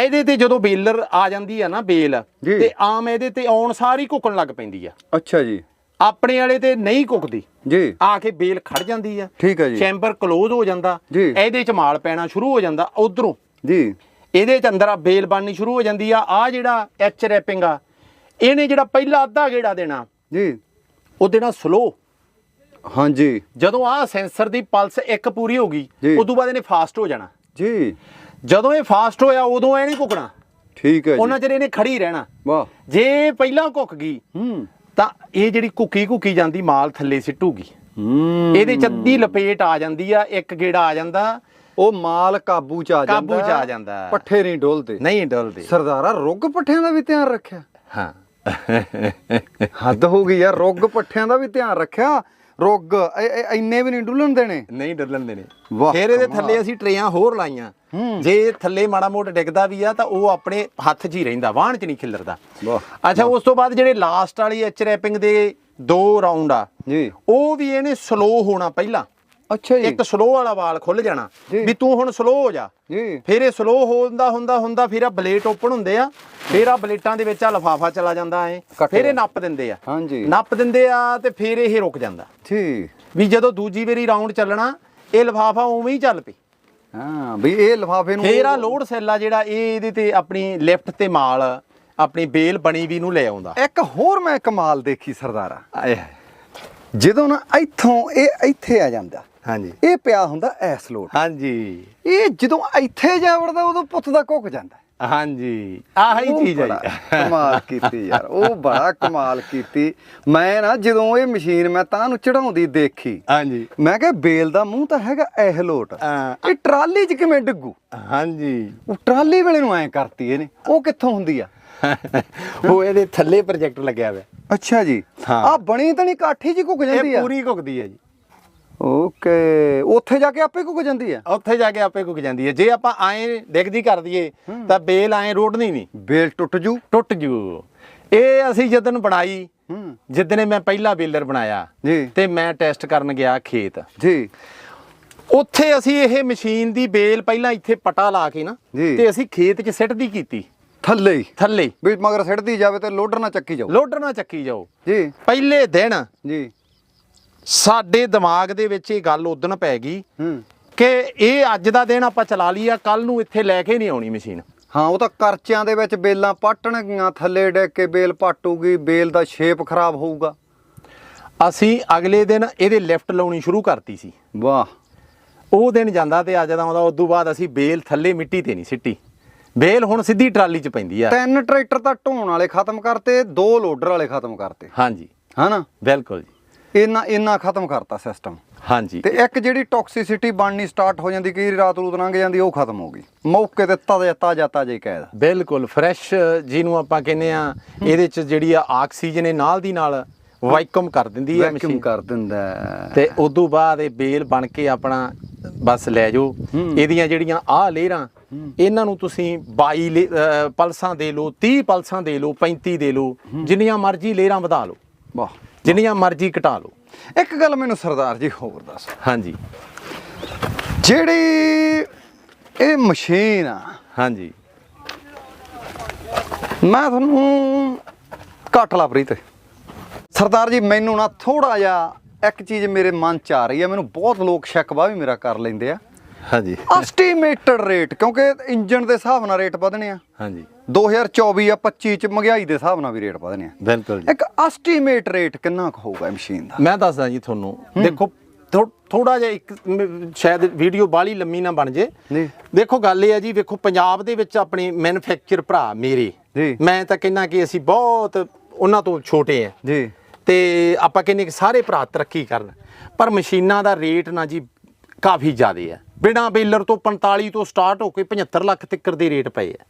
ਇਹਦੇ ਤੇ ਜਦੋਂ ਬੇਲਰ ਆ ਜਾਂਦੀ ਆ ਨਾ ਬੇਲ ਜੀ। ਤੇ ਆਮ ਇਹਦੇ ਤੇ ਆਉਣ ਸਾਰੀ ਘੁਕਣ ਲੱਗ ਪੈਂਦੀ ਆ। ਅੱਛਾ ਜੀ। ਆਪਣੇ ਵਾਲੇ ਤੇ ਨਹੀਂ ਘੁਕਦੀ ਜੀ। ਆ ਕੇ ਬੇਲ ਖੜ ਜਾਂਦੀ ਆ। ਠੀਕ ਹੈ ਜੀ। ਚੈਂਬਰ ਕਲੋਜ਼ ਹੋ ਜਾਂਦਾ। ਜੀ। ਇਹਦੇ ਚ ਮਾਲ ਪੈਣਾ ਸ਼ੁਰੂ ਹੋ ਜਾਂਦਾ ਉਧਰੋਂ। ਜੀ। ਇਹਦੇ ਚ ਅੰਦਰ ਆ ਬੇਲ ਬਣਨੀ ਸ਼ੁਰੂ ਹੋ ਜਾਂਦੀ ਆ। ਆ ਜਿਹੜਾ ਐਚ ਰੈਪਿੰਗ ਆ ਇਹਨੇ ਜਿਹੜਾ ਪਹਿਲਾ ਅੱਧਾ ਗੇੜਾ ਦੇਣਾ ਜੀ। ਉਹ ਦੇਣਾ ਸਲੋ ਹਾਂਜੀ। ਜਦੋਂ ਆ ਸੈਂਸਰ ਦੀ ਪਲਸ ਇੱਕ ਪੂਰੀ ਹੋ ਗਈ ਜੀ। ਉਦੋਂ ਬਾਅਦ ਇਹਨੇ ਫਾਸਟ ਹੋ ਜਾਣਾ। ਜੀ। ਜਦੋਂ ਇਹ ਫਾਸਟ ਹੋਇਆ ਉਦੋਂ ਇਹ ਨਹੀਂ ਘੁਕਣਾ। ਠੀਕ ਹੈ ਜੀ। ਉਹਨਾਂ ਚਿਰ ਇਹਨੇ ਖੜੀ ਰਹਿਣਾ। ਵਾਹ। ਜੇ ਪਹਿਲਾਂ ਘੁੱਕ ਗਈ ਹੂੰ। ਤਾਂ ਇਹ ਜਿਹੜੀ ਘੁੱਕੀ ਘੁੱਕੀ ਜਾਂਦੀ ਮਾਲ ਥੱਲੇ ਸਿੱਟੂਗੀ। ਹੂੰ। ਇਹਦੇ ਚ ਅੱਧੀ ਲਪੇਟ ਆ ਜਾਂਦੀ ਆ ਇੱਕ ਗੇੜਾ ਆ ਜਾਂਦਾ। ਉਹ ਮਾਲ ਕਾਬੂ ਚ ਆ ਜਾਂਦਾ। ਕਾਬੂ ਚ ਆ ਜਾਂਦਾ। ਪੱਠੇ ਨਹੀਂ ਡੋਲਦੇ। ਨਹੀਂ ਡਲਦੇ। ਸਰਦਾਰਾ ਰੁੱਗ ਪੱਠਿਆਂ ਦਾ ਵੀ ਧਿਆਨ ਰੱਖਿਆ। ਹਾਂ। ਹੱਦ ਹੋ ਗਈ ਯਾਰ ਰੁੱਗ ਪੱਠਿਆਂ ਦਾ ਵੀ ਧਿਆਨ ਰੱਖਿਆ। ਰੁੱਗ ਇੰਨੇ ਵੀ ਨਹੀਂ ਡੁੱਲਣ ਦੇਣੇ। ਨਹੀਂ ਡੁੱਲਣ ਦੇਣੇ। ਫਿਰ ਇਹਦੇ। ਥੱਲੇ ਅਸੀਂ ਟਰੇਆਂ ਹੋਰ ਲਾਈਆਂ। ਜੇ ਥੱਲੇ ਮਾੜਾ ਮੋਟਾ ਡਿੱਗਦਾ ਵੀ ਆ ਤਾਂ ਉਹ ਆਪਣੇ ਹੱਥ 'ਚ ਹੀ ਰਹਿੰਦਾ ਵਾਹਣ 'ਚ ਨਹੀਂ ਖਿੱਲਰਦਾ। ਅੱਛਾ ਉਸ ਤੋਂ ਬਾਅਦ ਜਿਹੜੇ ਲਾਸਟ ਵਾਲੀ ਐਚ ਰੈਪਿੰਗ ਦੇ ਦੋ ਰਾਉਂਡ ਆ ਜੀ। ਉਹ ਵੀ ਇਹਨੇ ਸਲੋ ਹੋਣਾ ਪਹਿਲਾਂ। ਅੱਛਾ ਜੀ। ਇੱਕ ਸਲੋ ਵਾਲਾ ਵਾਲ ਖੁੱਲ ਜਾਣਾ। ਵੀ ਤੂੰ ਹੁਣ ਸਲੋ ਹੋ ਜਾ। ਜੀ। ਫਿਰ ਇਹ ਸਲੋ ਹੁੰਦਾ ਹੁੰਦਾ ਹੁੰਦਾ ਫਿਰ ਆ ਬਲੇਟ ਓਪਨ ਹੁੰਦੇ ਆ। ਫਿਰ ਆ ਬਲੇਟਾਂ ਦੇ ਵਿੱਚ ਆ ਲਫਾਫਾ ਚਲਾ ਜਾਂਦਾ ਐ। ਕੱਟੇ ਫਿਰ ਇਹ ਨੱਪ ਦਿੰਦੇ ਆ। ਹਾਂਜੀ। ਨੱਪ ਦਿੰਦੇ ਆ ਤੇ ਫਿਰ ਇਹ ਰੁਕ ਜਾਂਦਾ। ਠੀਕ ਵੀ ਜਦੋਂ ਦੂਜੀ ਵਾਰੀ ਰਾਉਂਡ ਚੱਲਣਾ ਇਹ ਲਫਾਫਾ ਉਵੇਂ ਹੀ ਚੱਲ ਪਈ। ਹਾਂ ਵੀ ਇਹ ਲਫਾਫੇ ਨੂੰ ਫੇਰ ਆ ਲੋਡ ਸੈੱਲ ਆ ਜਿਹੜਾ ਇਹ ਇਹਦੇ ਤੇ ਆਪਣੀ ਲਿਫਟ ਤੇ ਮਾਲ ਆਪਣੀ ਬੇਲ ਬਣੀ ਵੀ ਨੂੰ ਲੈ ਆਉਂਦਾ। ਇੱਕ ਹੋਰ ਮੈਂ ਕਮਾਲ ਦੇਖੀ ਸਰਦਾਰਾ। ਆਏ ਜਦੋਂ ਨਾ ਇੱਥੋਂ ਇਹ ਇੱਥੇ ਆ ਜਾਂਦਾ। ਹਾਂਜੀ। ਇਹ ਪਿਆ ਹੁੰਦਾ ਐਸ ਲੋਟ। ਹਾਂਜੀ। ਇਹ ਜਦੋਂ ਇੱਥੇ ਜਾ ਵੜਦਾ ਉਦੋਂ ਪੁੱਤ ਦਾ ਘੁੱਕ ਜਾਂਦਾ। ਹਾਂਜੀ। ਆਹੀ ਚੀਜ਼ ਆ ਜੀ। ਕਮਾਲ ਕੀਤੀ ਯਾਰ ਉਹ ਬੜਾ ਕਮਾਲ ਕੀਤੀ। ਮੈਂ ਨਾ ਜਦੋਂ ਇਹ ਮਸ਼ੀਨ ਮੈਂ ਤਾਂ ਨੂੰ ਚੜਾਉਂਦੀ ਦੇਖੀ। ਹਾਂਜੀ। ਮੈਂ ਕਿਹਾ ਬੇਲ ਦਾ ਮੂੰਹ ਤਾਂ ਹੈਗਾ ਇਹ ਲੋਟ। ਇਹ ਟਰਾਲੀ 'ਚ ਕਿਵੇਂ ਡਿੱਗੂ? ਹਾਂਜੀ। ਉਹ ਟਰਾਲੀ ਵੇਲੇ ਨੂੰ ਐ ਕਰਤੀ ਇਹਨੇ। ਉਹ ਕਿੱਥੋਂ ਹੁੰਦੀ ਆ? ਉਹ ਇਹਦੇ ਥੱਲੇ ਪ੍ਰੋਜੈਕਟ ਲੱਗਿਆ ਹੋਇਆ। ਅੱਛਾ ਜੀ। ਹਾਂ। ਆ ਬਣੀ ਤਾਂ ਨਹੀਂ ਕਾਠੀ 'ਚ ਘੁੱਕ ਜਾਂਦੀ ਇਹ ਆ। ਪੂਰੀ ਘੁਕਦੀ ਹੈ ਜੀ। ਓਕੇ। ਉੱਥੇ ਜਾ ਕੇ ਆਪੇ ਘੁੱਕ ਜਾਂਦੀ ਆ ਉੱਥੇ ਜਾ ਕੇ ਆਪੇ ਘੁਕ ਜਾਂਦੀ ਹੈ। ਜੇ ਆਪਾਂ ਐਂ ਡਿੱਗਦੀ ਕਰ ਦਈਏ ਤਾਂ ਬੇਲ ਐਂ ਰੋੜਨੀ ਨਹੀਂ। ਬੇਲ ਟੁੱਟ ਜੂ। ਟੁੱਟ ਜੂ। ਇਹ ਅਸੀਂ ਜਦੋਂ ਬਣਾਈ ਹੂੰ। ਜਿੱਦਨੇ ਮੈਂ ਪਹਿਲਾ ਬੇਲਰ ਬਣਾਇਆ ਤੇ ਮੈਂ ਟੈਸਟ ਕਰਨ ਗਿਆ ਖੇਤ। ਜੀ। ਉੱਥੇ ਅਸੀਂ ਇਹ ਮਸ਼ੀਨ ਦੀ ਬੇਲ ਪਹਿਲਾਂ ਇੱਥੇ ਪਟਾ ਲਾ ਕੇ ਨਾ। ਤੇ ਅਸੀਂ ਖੇਤ 'ਚ ਸਿੱਟਦੀ ਕੀਤੀ। ਥੱਲੇ ਹੀ। ਥੱਲੇ ਵੀ ਮਗਰ ਸਿੱਟਦੀ ਜਾਵੇ ਤੇ ਲੋਡਰ ਨਾ ਚੱਕੀ ਜਾਓ। ਲੋਡਰ ਨਾ ਚੱਕੀ ਜਾਓ। ਜੀ। ਪਹਿਲੇ ਦਿਨ ਜੀ। ਸਾਡੇ ਦਿਮਾਗ ਦੇ ਵਿੱਚ ਇਹ ਗੱਲ ਉਦਣ ਪੈ ਗਈ ਕਿ ਇਹ ਅੱਜ ਦਾ ਦਿਨ ਆਪਾਂ ਚਲਾ ਲਈ ਆ ਕੱਲ ਨੂੰ ਇੱਥੇ ਲੈ ਕੇ ਨਹੀਂ ਆਉਣੀ ਮਸ਼ੀਨ। ਹਾਂ ਉਹ ਤਾਂ ਕਰਚਿਆਂ ਦੇ ਵਿੱਚ ਬੇਲਾਂ ਪਾਟਣਗੀਆਂ ਥੱਲੇ ਡਿੱਗ ਕੇ ਬੇਲ ਪਾਟੂਗੀ ਬੇਲ ਦਾ ਸ਼ੇਪ ਖਰਾਬ ਹੋਊਗਾ। ਅਸੀਂ ਅਗਲੇ ਦਿਨ ਇਹਦੇ ਲਿਫਟ ਲਾਉਣੀ ਸ਼ੁਰੂ ਕਰਤੀ ਸੀ। ਵਾਹ। ਉਹ ਦਿਨ ਜਾਂਦਾ ਤੇ ਅੱਜ ਦਾ ਆਉਂਦਾ ਉਸ ਤੋਂ ਬਾਅਦ ਅਸੀਂ ਬੇਲ ਥੱਲੇ ਮਿੱਟੀ ਤੇ ਨਹੀਂ ਸਿੱਟੀ। ਬੇਲ ਹੁਣ ਸਿੱਧੀ ਟਰਾਲੀ 'ਚ ਪੈਂਦੀ ਆ। ਤਿੰਨ ਟਰੈਕਟਰ ਤਾਂ ਢੋਣ ਵਾਲੇ ਖਤਮ ਕਰਤੇ ਦੋ ਲੋਡਰ ਵਾਲੇ ਖਤਮ ਕਰਤੇ। ਹਾਂਜੀ। ਹਨਾ? ਬਿਲਕੁਲ ਜੀ। ਇੰਨਾ ਇੰਨਾ ਖਤਮ ਕਰਤਾ ਸਿਸਟਮ ਹਾਂਜੀ। ਤੇ ਇੱਕ ਜਿਹੜੀ ਟੌਕਸਿਸਿਟੀ ਬਣਨੀ ਸਟਾਰਟ ਹੋ ਜਾਂਦੀ ਕਈ ਰਾਤ ਰੂਤ ਲੰਘ ਜਾਂਦੀ ਉਹ ਖਤਮ ਹੋ ਗਈ। ਮੌਕੇ ਤੇ ਤਾਜ਼ਾ ਤਾਜ਼ਾ ਤਾਜ਼ਾ ਹੀ ਕਹਿਦਾ ਬਿਲਕੁਲ ਫਰੈਸ਼ ਜਿਹਨੂੰ ਆਪਾਂ ਕਹਿੰਦੇ ਆ ਇਹਦੇ 'ਚ ਜਿਹੜੀ ਆ ਆਕਸੀਜਨ ਇਹ ਨਾਲ ਦੀ ਨਾਲ ਵਾਈਕਮ ਕਰ ਦਿੰਦੀ ਹੈ ਮਸ਼ੀਨ ਕਰ ਦਿੰਦਾ। ਤੇ ਉਦੋਂ ਬਾਅਦ ਇਹ ਬੇਲ ਬਣ ਕੇ ਆਪਣਾ ਬਸ ਲੈ ਜਾਓ। ਇਹਦੀਆਂ ਜਿਹੜੀਆਂ ਆਹ ਲੇਅਰਾਂ ਇਹਨਾਂ ਨੂੰ ਤੁਸੀਂ 22 ਲੇ- ਅਹ ਪਲਸਾਂ ਦੇ ਲਓ 30 ਪਲਸਾਂ ਦੇ ਲਓ 35 ਦੇ ਲਓ ਜਿੰਨੀਆਂ ਮਰਜ਼ੀ ਲੇਅਰਾਂ ਵਧਾ ਲਓ। ਵਾਹ। ਜਿੰਨੀਆਂ ਮਰਜ਼ੀ ਘਟਾ ਲਓ। ਇੱਕ ਗੱਲ ਮੈਨੂੰ ਸਰਦਾਰ ਜੀ ਹੋਰ ਦੱਸ। ਹਾਂਜੀ। ਜਿਹੜੀ ਇਹ ਮਸ਼ੀਨ ਆ ਹਾਂਜੀ। ਮੈਂ ਤੁਹਾਨੂੰ ਘੱਟ ਲਾ ਪ੍ਰੀਤ। ਸਰਦਾਰ ਜੀ ਮੈਨੂੰ ਨਾ ਥੋੜਾ ਜਿਹਾ ਇੱਕ ਚੀਜ਼ ਮੇਰੇ ਮਨ ਚ ਆ ਰਹੀ ਹੈ। ਮੈਨੂੰ ਬਹੁਤ ਲੋਕ ਸ਼ੱਕਵਾ ਵੀ ਮੇਰਾ ਕਰ ਲੈਂਦੇ ਆ। ਹਾਂਜੀ। ਐਸਟੀਮੇਟਡ ਰੇਟ ਕਿਉਂਕਿ ਇੰਜਨ ਦੇ ਹਿਸਾਬ ਨਾਲ ਰੇਟ ਵਧਣੇ ਆ। ਹਾਂਜੀ। 2024 ਆ 25 ਚ ਮਹਿੰਗਾਈ ਦੇ ਹਿਸਾਬ ਨਾਲ ਵੀ ਰੇਟ ਵਧਣੇ ਆ। ਬਿਲਕੁਲ ਜੀ। ਇੱਕ ਐਸਟੀਮੇਟ ਰੇਟ ਕਿੰਨਾ ਕੁ ਹੋਊਗਾ ਮਸ਼ੀਨ ਦਾ? ਮੈਂ ਦੱਸਦਾ ਜੀ ਤੁਹਾਨੂੰ। ਦੇਖੋ ਥੋੜਾ ਜਿਹਾ ਇੱਕ ਸ਼ਾਇਦ ਵੀਡੀਓ ਬਾਲੀ ਲੰਮੀ ਨਾ ਬਣ ਜੇ। ਜੀ। ਦੇਖੋ ਗੱਲ ਇਹ ਹੈ ਜੀ ਵੇਖੋ ਪੰਜਾਬ ਦੇ ਵਿੱਚ ਆਪਣੇ ਮੈਨੂਫੈਕਚਰ ਭਰਾ ਮੇਰੇ। ਜੀ। ਮੈਂ ਤਾਂ ਕਹਿੰਦਾ ਕਿ ਅਸੀਂ ਬਹੁਤ ਉਹਨਾਂ ਤੋਂ ਛੋਟੇ ਆ। ਜੀ। ਤੇ ਆਪਾਂ ਕਹਿੰਦੇ ਕਿ ਸਾਰੇ ਭਰਾ ਤਰੱਕੀ ਕਰਨ। ਪਰ ਮਸ਼ੀਨਾਂ ਦਾ ਰੇਟ ਨਾ ਜੀ ਕਾਫੀ ਜ਼ਿਆਦੇ ਆ। ਬਿਨਾ ਬੇਲਰ ਤੋਂ 45 ਤੋਂ ਸਟਾਰਟ ਹੋ ਕੇ 75 ਲੱਖ ਤੱਕ ਦੇ ਰੇਟ ਪਏ ਆ।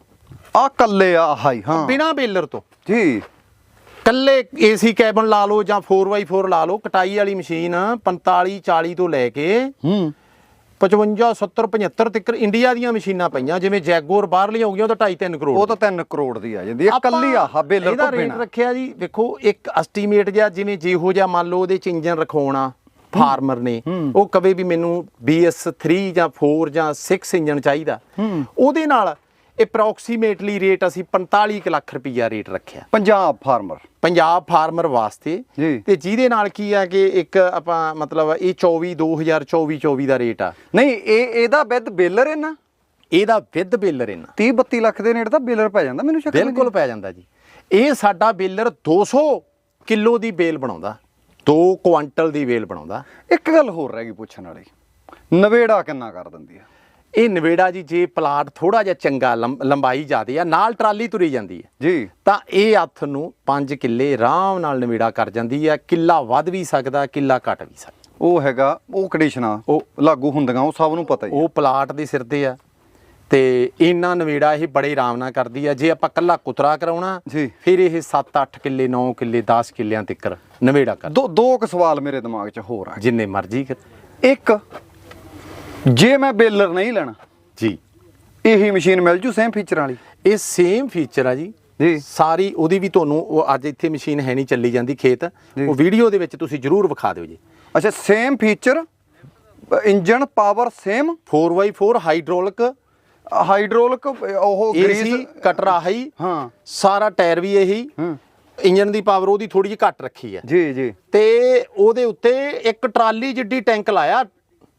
ਆ ਕੱਲੇ ਆ ਹਾਈ ਹਾਂ। ਬਿਨਾ ਬੇਲਰ ਤੋਂ। ਜੀ। ਕੱਲੇ ਏਸੀ ਕੈਬਨ ਲਾ ਲਓ ਜਾਂ 4x4 ਲਾ ਲਓ ਕਟਾਈ ਵਾਲੀ ਮਸ਼ੀਨ 45 40 ਤੋਂ ਲੈ ਕੇ ਹੂੰ। 55 70 75 ਤੱਕ ਇੰਡੀਆ ਦੀਆਂ ਮਸ਼ੀਨਾਂ ਪਈਆਂ ਜਿਵੇਂ ਜੈਗੋਰ ਬਾਹਰਲੀਆਂ ਹੋ ਗਈਆਂ ਉਹ ਤਾਂ 2.5 3 ਕਰੋੜ ਉਹ ਤਾਂ 3 ਕਰੋੜ ਦੀ ਆ ਜਾਂਦੀ ਇਹ ਕੱਲੀ ਆ ਹਾ ਤੋਂ ਰੇਟ ਬਿਨਾ। ਰੱਖਿਆ ਜੀ ਵੇਖੋ ਇੱਕ ਐਸਟੀਮੇਟ ਜਿਹਾ ਜਿਵੇਂ ਜਿਹੋ ਜਿਹਾ ਮੰਨ ਲਓ ਉਹਦੇ ਚ ਇੰਜਨ ਰਖਾਉਣਾ ਫਾਰਮਰ ਨੇ ਉਹ ਕਵੇ ਵੀ ਮੈਨੂੰ BS3 ਜਾਂ 4 ਜਾਂ 6 ਇੰਜਨ ਚਾਹੀਦਾ। ਉਹਦੇ ਨਾਲ ਅਪਰੋਕਸੀਮੇਟਲੀ ਰੇਟ ਅਸੀਂ 45 ਕੁ ਲੱਖ ਰੁਪਈਆ ਰੇਟ ਰੱਖਿਆ। ਪੰਜਾਬ ਫਾਰਮਰ। ਪੰਜਾਬ ਫਾਰਮਰ ਵਾਸਤੇ। ਤੇ ਜਿਹਦੇ ਨਾਲ ਕੀ ਆ ਕਿ ਇੱਕ ਆਪਾਂ ਮਤਲਬ ਇਹ 24 2024 24 ਦਾ ਰੇਟ ਆ। ਨਹੀਂ ਇਹ ਇਹਦਾ ਵਿਦ ਬੇਲਰ ਹੈ ਨਾ ਇਹਦਾ ਵਿਦ ਬੇਲਰ ਇਹਨਾਂ 30 32 ਲੱਖ ਦੇ ਨੇੜੇ ਤਾਂ ਬੇਲਰ ਪੈ ਜਾਂਦਾ ਮੈਨੂੰ ਸ਼ੱਕ ਬਿਲਕੁਲ ਪੈ ਜਾਂਦਾ ਜੀ। ਇਹ ਸਾਡਾ ਬੇਲਰ 200 ਕਿਲੋ ਦੀ ਬੇਲ ਬਣਾਉਂਦਾ। 2 ਕੁਆਂਟਲ ਦੀ ਬੇਲ ਬਣਾਉਂਦਾ। ਇੱਕ ਗੱਲ ਹੋਰ ਰਹਿ ਗਈ ਪੁੱਛਣ ਵਾਲੀ। ਨਵੇੜਾ ਕਿੰਨਾ ਕਰ ਦਿੰਦੀ ਆ? ਇਹ ਨਵੇੜਾ ਜੀ ਜੇ ਪਲਾਟ ਥੋੜਾ ਜਿਹਾ ਚੰਗਾ ਲੰਬ- ਲੰਬਾਈ ਜ਼ਿਆਦੀ ਆ ਨਾਲ ਟਰਾਲੀ ਤੁਰੀ ਜਾਂਦੀ ਹੈ। ਜੀ। ਤਾਂ ਇਹ ਹੱਥ ਨੂੰ 5 ਕਿੱਲੇ ਆਰਾਮ ਨਾਲ ਨਵੇੜਾ ਕਰ ਜਾਂਦੀ ਆ ਕਿੱਲਾ ਵੱਧ ਵੀ ਸਕਦਾ ਕਿੱਲਾ ਘਟ ਵੀ ਸਕਦਾ। ਉਹ ਹੈਗਾ ਉਹ ਕੰਡੀਸ਼ਨਾਂ ਉਹ- ਲਾਗੂ ਹੁੰਦੀਆਂ ਉਹ ਸਭ ਨੂੰ ਪਤਾ ਹੀ। ਉਹ ਪਲਾਟ ਦੇ ਸਿਰ ਤੇ ਆ। ਤੇ ਇੰਨਾ ਨਵੇੜਾ ਇਹ ਬੜੇ ਆਰਾਮ ਨਾਲ ਕਰਦੀ ਆ। ਜੇ ਆਪਾਂ ਕੱਲਾ ਕੁਤਰਾ ਕਰਾਉਣਾ ਜੀ। ਫਿਰ ਇਹ 7-8 ਕਿੱਲੇ 9 ਕਿੱਲੇ 10 ਕਿੱਲਿਆਂ ਤੱਕ ਨਵੇੜਾ ਕਰ। ਦੋ ਦੋ ਕੁ ਸਵਾਲ ਮੇਰੇ ਦਿਮਾਗ 'ਚ ਹੋਰ ਆ ਜਿੰਨੇ ਮਰਜ਼ੀ ਕਰ। ਇੱਕ ਜੇ ਮੈਂ ਬੇਲਰ ਨਹੀਂ ਲੈਣਾ ਜੀ। ਇਹੀ ਮਸ਼ੀਨ ਮਿਲ ਜੂ ਸੇਮ ਫੀਚਰ ਵਾਲੀ। ਇਹ ਸੇਮ ਫੀਚਰ ਆ ਜੀ। ਜੀ। ਸਾਰੀ ਉਹਦੀ ਵੀ ਤੁਹਾਨੂੰ ਉਹ ਅੱਜ ਇੱਥੇ ਮਸ਼ੀਨ ਹੈ ਨਹੀਂ ਚੱਲੀ ਜਾਂਦੀ ਖੇਤ। ਉਹ ਵੀਡੀਓ ਦੇ ਵਿੱਚ ਤੁਸੀਂ ਜਰੂਰ ਵਿਖਾ ਦਿਓ ਜੀ। ਅੱਛਾ same feature engine power same 4x4 hydraulic hydraulic ਉਹ ਗ੍ਰੀਸ ਕਟਰ ਆਹੀ ਹਾਂ। ਸਾਰਾ ਟਾਇਰ ਵੀ ਇਹੀ। ਹਾਂ। ਇੰਜਨ ਦੀ ਪਾਵਰ ਉਹਦੀ ਥੋੜੀ ਜਿਹੀ ਘੱਟ ਰੱਖੀ ਹੈ ਜੀ ਜੀ। ਤੇ ਉਹਦੇ ਉੱਤੇ ਇੱਕ ਟਰਾਲੀ ਜਿੱਡੀ ਟੈਂਕ ਲਾਇਆ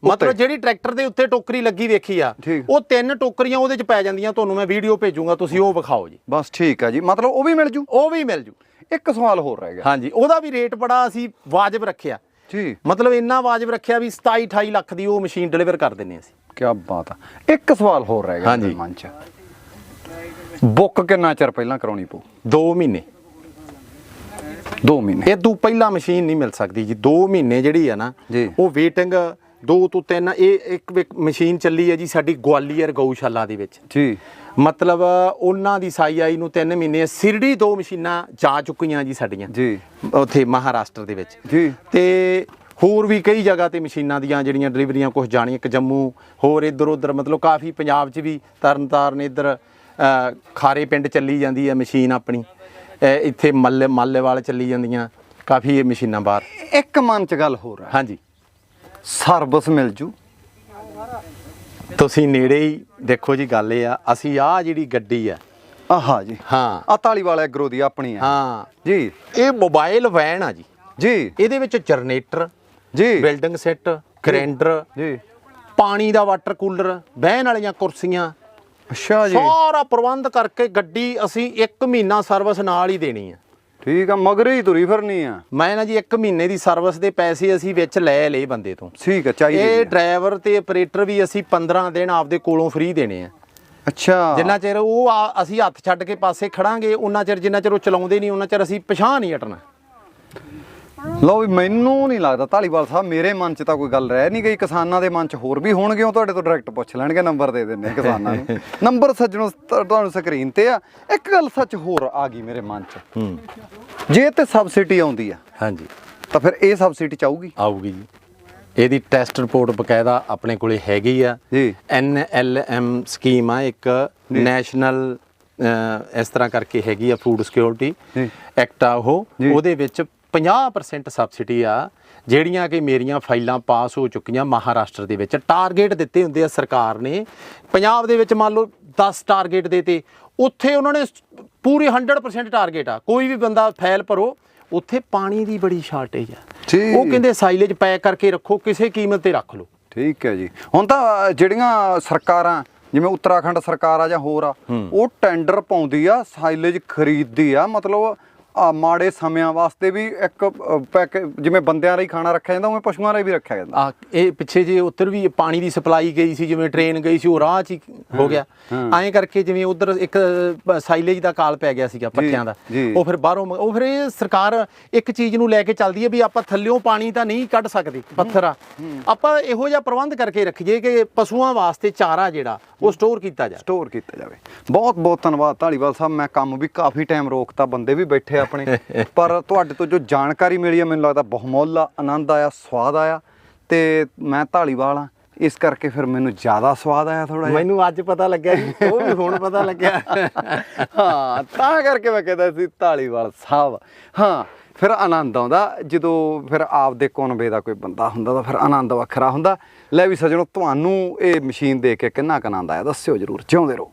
ਮਤਲਬ ਜਿਹੜੀ ਟਰੈਕਟਰ ਦੇ ਉੱਤੇ ਟੋਕਰੀ ਲੱਗੀ ਵੇਖੀ ਆ। ਉਹ ਤਿੰਨ ਟੋਕਰੀਆਂ ਉਹਦੇ ਚ ਪੈ ਜਾਂਦੀਆਂ ਤੁਹਾਨੂੰ ਮੈਂ ਵੀਡੀਓ ਭੇਜੂਗਾ ਤੁਸੀਂ ਉਹ ਵਿਖਾਓ ਜੀ। ਬਸ ਠੀਕ ਆ ਜੀ। ਮਤਲਬ ਉਹ ਵੀ ਮਿਲ ਜੂ? ਉਹ ਵੀ ਮਿਲ ਜੂ। ਇੱਕ ਸਵਾਲ ਹੋਰ ਰਹਿ ਗਿਆ। ਹਾਂਜੀ ਉਹਦਾ ਵੀ ਰੇਟ ਬੜਾ ਅਸੀਂ ਵਾਜਬ ਰੱਖਿਆ। ਜੀ ਮਤਲਬ ਇੰਨਾ ਵਾਜਬ ਰੱਖਿਆ ਵੀ 27 28 ਲੱਖ ਦੀ ਉਹ ਮਸ਼ੀਨ ਡਿਲੀਵਰ ਕਰ ਦਿੰਨੇ ਅਸੀਂ। ਕੀ ਬਾਤ ਆ। ਇੱਕ ਸਵਾਲ ਹੋਰ ਰਹਿ ਗਿਆ ਮਨ 'ਚ। ਬੁੱਕ ਕਿੰਨਾ ਚਿਰ ਪਹਿਲਾਂ ਕਰਾਉਣੀ ਪਊ? 2 ਮਹੀਨੇ। 2 ਮਹੀਨੇ। ਇਹ ਤੋਂ ਪਹਿਲਾਂ ਮਸ਼ੀਨ ਨਹੀਂ ਮਿਲ ਸਕਦੀ ਜੀ। 2 ਮਹੀਨੇ ਜਿਹੜੀ ਆ ਨਾ। ਉਹ ਵੇਟਿੰਗ 2 ਤੋਂ 3 ਇਹ ਇੱਕ ਇੱਕ ਮਸ਼ੀਨ ਚੱਲੀ ਹੈ ਜੀ ਸਾਡੀ ਗਵਾਲੀਅਰ ਗਊਸ਼ਾਲਾ ਦੇ ਵਿੱਚ। ਜੀ। ਮਤਲਬ ਉਹਨਾਂ ਦੀ ਸਾਈ ਆਈ ਨੂੰ 3 ਮਹੀਨੇ ਸਿਰੜੀ ਦੋ ਮਸ਼ੀਨਾਂ ਜਾ ਚੁੱਕੀਆਂ ਜੀ ਸਾਡੀਆਂ। ਜੀ। ਉੱਥੇ ਮਹਾਰਾਸ਼ਟਰ ਦੇ ਵਿੱਚ। ਜੀ। ਤੇ ਹੋਰ ਵੀ ਕਈ ਜਗ੍ਹਾ ਤੇ ਮਸ਼ੀਨਾਂ ਦੀਆਂ ਜਿਹੜੀਆਂ ਡਿਲੀਵਰੀਆਂ ਕੁਝ ਜਾਣੀਆਂ ਇੱਕ ਜੰਮੂ ਹੋਰ ਇੱਧਰ ਉੱਧਰ ਮਤਲਬ ਕਾਫੀ ਪੰਜਾਬ 'ਚ ਵੀ ਤਰਨਤਾਰਨ ਇੱਧਰ ਖਾਰੇ ਪਿੰਡ ਚੱਲੀ ਜਾਂਦੀ ਹੈ ਮਸ਼ੀਨ ਆਪਣੀ। ਇੱਥੇ ਮੱਲੇ ਮਾਲੇਵਾਲ ਚੱਲੀ ਜਾਂਦੀਆਂ ਕਾਫੀ ਇਹ ਮਸ਼ੀਨਾਂ ਬਾਹਰ। ਇੱਕ ਮਨ 'ਚ ਗੱਲ ਹੋਰ ਆ। ਹਾਂਜੀ। ਸਰਵਿਸ ਮਿਲ ਜੂ। ਤੁਸੀਂ ਨੇੜੇ ਹੀ ਦੇਖੋ ਜੀ ਗੱਲ ਇਹ ਆ ਅਸੀਂ ਆ ਜਿਹੜੀ ਗੱਡੀ ਆ। ਆਹਾ ਜੀ। ਹਾਂ। ਆ ਤਾਲੀ ਵਾਲਾ ਐਗਰੋ ਦੀ ਆਪਣੀ ਆ। ਹਾਂ। ਜੀ। ਇਹ ਮੋਬਾਈਲ ਵੈਨ ਆ ਜੀ। ਜੀ। ਇਹਦੇ ਵਿੱਚ ਜਨਰੇਟਰ ਜੀ। ਬਿਲਡਿੰਗ ਸੈੱਟ ਗ੍ਰੈਂਡਰ ਜੀ। ਪਾਣੀ ਦਾ ਵਾਟਰ ਕੂਲਰ ਬਹਿਣ ਵਾਲੀਆਂ ਕੁਰਸੀਆਂ। ਅੱਛਾ ਜੀ। ਸਾਰਾ ਪ੍ਰਬੰਧ ਕਰਕੇ ਗੱਡੀ ਅਸੀਂ 1 ਮਹੀਨਾ ਸਰਵਿਸ ਨਾਲ ਹੀ ਦੇਣੀ ਆ। ਠੀਕ ਆ ਮਗਰੇ ਹੀ ਤੁਰੀ ਫਿਰਨੀ ਆ। ਮੈਂ ਨਾ ਜੀ 1 ਮਹੀਨੇ ਦੀ ਸਰਵਿਸ ਦੇ ਪੈਸੇ ਅਸੀਂ ਵਿੱਚ ਲੈ ਲਏ ਬੰਦੇ ਤੋਂ। ਠੀਕ ਆ ਚਾਹੀਦੀ ਇਹ। ਡਰਾਈਵਰ ਤੇ ਆਪਰੇਟਰ ਵੀ ਅਸੀਂ 15 ਦਿਨ ਆਪਦੇ ਕੋਲੋਂ ਫ੍ਰੀ ਦੇਣੇ ਆ। ਅੱਛਾ। ਜਿੰਨਾ ਚਿਰ ਉਹ ਅਸੀਂ ਹੱਥ ਛੱਡ ਕੇ ਪਾਸੇ ਖੜਾਂਗੇ ਉਹਨਾਂ ਚਿਰ ਜਿੰਨਾ ਚਿਰ ਉਹ ਚਲਾਉਂਦੇ ਨਹੀਂ ਉਹਨਾਂ ਚਿਰ ਅਸੀਂ ਪਛਾਣ ਨਹੀਂ ਹਟਣਾ। ਲਓ ਵੀ ਮੈਨੂੰ ਨਹੀਂ ਲੱਗਦਾ ਢਾਲੀਵਾਲ ਸਾਹਿਬ ਮੇਰੇ ਮਨ 'ਚ ਤਾਂ ਕੋਈ ਗੱਲ ਰਹਿ ਨਹੀਂ ਗਈ। ਕਿਸਾਨਾਂ ਦੇ ਮਨ 'ਚ ਹੋਰ ਵੀ ਹੋਣਗੇ ਉਹ ਤੁਹਾਡੇ ਤੋਂ ਡਾਇਰੈਕਟ ਪੁੱਛ ਲੈਣਗੇ ਨੰਬਰ ਦੇ ਦਿੰਨੇ ਕਿਸਾਨਾਂ ਨੂੰ। ਨੰਬਰ ਸੱਜਣੋ ਤੁਹਾਨੂੰ ਸਕਰੀਨ ਤੇ ਆ। ਇੱਕ ਗੱਲ ਸੱਚ ਹੋਰ ਆ ਗਈ ਮੇਰੇ ਮਨ 'ਚ। ਜੇ ਤੇ ਸਬਸਿਡੀ ਆਉਂਦੀ ਆ ਹਾਂਜੀ। ਤਾਂ ਫਿਰ ਇਹ ਸਬਸਿਡੀ ਚਾਹੂਗੀ ਆਊਗੀ? ਜੀ। ਇਹਦੀ ਟੈਸਟ ਰਿਪੋਰਟ ਬਕਾਇਦਾ ਆਪਣੇ ਕੋਲੇ ਹੈਗੀ ਆ। ਜੀ। ਐਨ ਐਲ ਐਮ ਸਕੀਮ ਆ ਇੱਕ ਨੈਸ਼ਨਲ ਇਸ ਤਰ੍ਹਾਂ ਕਰਕੇ ਹੈਗੀ ਆ ਫੂਡ ਸਿਕਿਉਰਿਟੀ। ਐਕਟ ਆ ਉਹ। ਉਹਦੇ ਵਿੱਚ 50% ਸਬਸਿਡੀ ਆ ਜਿਹੜੀਆਂ ਕਿ ਮੇਰੀਆਂ ਫਾਈਲਾਂ ਪਾਸ ਹੋ ਚੁੱਕੀਆਂ ਮਹਾਰਾਸ਼ਟਰ ਦੇ ਵਿੱਚ। ਟਾਰਗੇਟ ਦਿੱਤੇ ਹੁੰਦੇ ਆ ਸਰਕਾਰ ਨੇ। ਪੰਜਾਬ ਦੇ ਵਿੱਚ ਮੰਨ ਲਓ 10 ਟਾਰਗੇਟ ਦੇਤੇ। ਉੱਥੇ ਉਹਨਾਂ ਨੇ ਪੂਰੇ 100% ਟਾਰਗੇਟ ਆ। ਕੋਈ ਵੀ ਬੰਦਾ ਫਾਈਲ ਭਰੋ ਉੱਥੇ ਪਾਣੀ ਦੀ ਬੜੀ ਸ਼ਾਰਟੇਜ ਆ। ਉਹ ਕਹਿੰਦੇ ਸਾਈਲੇਜ ਪੈਕ ਕਰਕੇ ਰੱਖੋ ਕਿਸੇ ਕੀਮਤ ਤੇ ਰੱਖ ਲਓ। ਠੀਕ ਹੈ ਜੀ। ਹੁਣ ਤਾਂ ਜਿਹੜੀਆਂ ਸਰਕਾਰਾਂ ਜਿਵੇਂ ਉੱਤਰਾਖੰਡ ਸਰਕਾਰ ਆ ਜਾਂ ਹੋਰ ਆ ਉਹ ਟੈਂਡਰ ਪਾਉਂਦੀ ਆ ਸਾਈਲੇਜ ਖਰੀਦਦੀ ਆ। ਮਤਲਬ ਆ ਮਾੜੇ ਸਮਿਆਂ ਵਾਸਤੇ ਵੀ ਇੱਕ ਪੈਕ ਜਿਵੇਂ ਬੰਦਿਆਂ ਲਈ ਖਾਣਾ ਰੱਖਿਆ ਜਾਂਦਾ ਉਵੇਂ ਪਸ਼ੂਆਂ ਲਈ ਵੀ ਰੱਖਿਆ ਜਾਂਦਾ। ਆ ਇਹ ਪਿੱਛੇ ਜੇ ਉੱਧਰ ਵੀ ਪਾਣੀ ਦੀ ਸਪਲਾਈ ਗਈ ਸੀ ਜਿਵੇਂ ਟ੍ਰੇਨ ਗਈ ਸੀ ਉਹ ਰਾਹ 'ਚ ਹੀ ਹੋ ਗਿਆ। ਐਂ ਕਰਕੇ ਜਿਵੇਂ ਉਧਰ ਇੱਕ ਸਾਈਲੇਜ ਦਾ ਕਾਲ ਪੈ ਗਿਆ ਸੀਗਾ ਪੱਠਿਆਂ ਦਾ। ਜੀ। ਉਹ ਫਿਰ ਬਾਹਰੋਂ ਮੰਗ- ਉਹ ਫਿਰ ਇਹ ਸਰਕਾਰ ਇੱਕ ਚੀਜ਼ ਨੂੰ ਲੈ ਕੇ ਚੱਲਦੀ ਹੈ ਵੀ ਆਪਾਂ ਥੱਲਿਓਂ ਪਾਣੀ ਤਾਂ ਨਹੀਂ ਕੱਢ ਸਕਦੇ ਪੱਥਰ ਆ। ਆਪਾਂ ਇਹੋ ਜਿਹਾ ਪ੍ਰਬੰਧ ਕਰਕੇ ਰੱਖੀਏ ਕਿ ਪਸ਼ੂਆਂ ਵਾਸਤੇ ਚਾਰਾ ਜਿਹੜਾ ਉਹ ਸਟੋਰ ਕੀਤਾ ਜਾਵੇ। ਸਟੋਰ ਕੀਤਾ ਜਾਵੇ। ਬਹੁਤ ਬਹੁਤ ਧੰਨਵਾਦ ਢਾਲੀਵਾਲ ਸਾਹਿਬ ਮੈਂ ਕੰਮ ਵੀ ਕਾਫੀ ਟਾਈਮ ਰੋਕਤਾ ਬੰਦੇ ਵੀ ਬੈਠੇ ਆਪਣੇ। ਪਰ ਤੁਹਾਡੇ ਤੋਂ ਜੋ ਜਾਣਕਾਰੀ ਮਿਲੀ ਹੈ ਮੈਨੂੰ ਲੱਗਦਾ ਬਹੁਮੁੱਲ ਆ ਆਨੰਦ ਆਇਆ ਸਵਾਦ ਆਇਆ ਤੇ ਮੈਂ ਢਾਲੀਵਾਲ ਆ। ਇਸ ਕਰਕੇ ਫਿਰ ਮੈਨੂੰ ਜ਼ਿਆਦਾ ਸਵਾਦ ਆਇਆ ਥੋੜਾ ਜਿਹਾ। ਮੈਨੂੰ ਅੱਜ ਪਤਾ ਲੱਗਿਆ ਜੀ ਉਹ ਵੀ ਹੁਣ ਪਤਾ ਲੱਗਿਆ। ਹਾਂ ਤਾਂ ਕਰਕੇ ਮੈਂ ਕਹਿੰਦਾ ਸੀ ਢਾਲੀਵਾਲ ਸਾਹਿਬ। ਹਾਂ ਫਿਰ ਆਨੰਦ ਆਉਂਦਾ। ਜਦੋਂ ਫਿਰ ਆਪਦੇ ਕੁਨਬੇ ਦਾ ਕੋਈ ਬੰਦਾ ਹੁੰਦਾ ਤਾਂ ਫਿਰ ਆਨੰਦ ਵੱਖਰਾ ਹੁੰਦਾ। ਲੈ ਵੀ ਸਜਣੋ ਤੁਹਾਨੂੰ ਇਹ ਮਸ਼ੀਨ ਦੇਖ ਕੇ ਕਿੰਨਾ ਕੁ ਆਨੰਦ ਆਇਆ ਦੱਸਿਓ ਜਰੂਰ ਜਿਉਂਦੇ ਰਹੋ।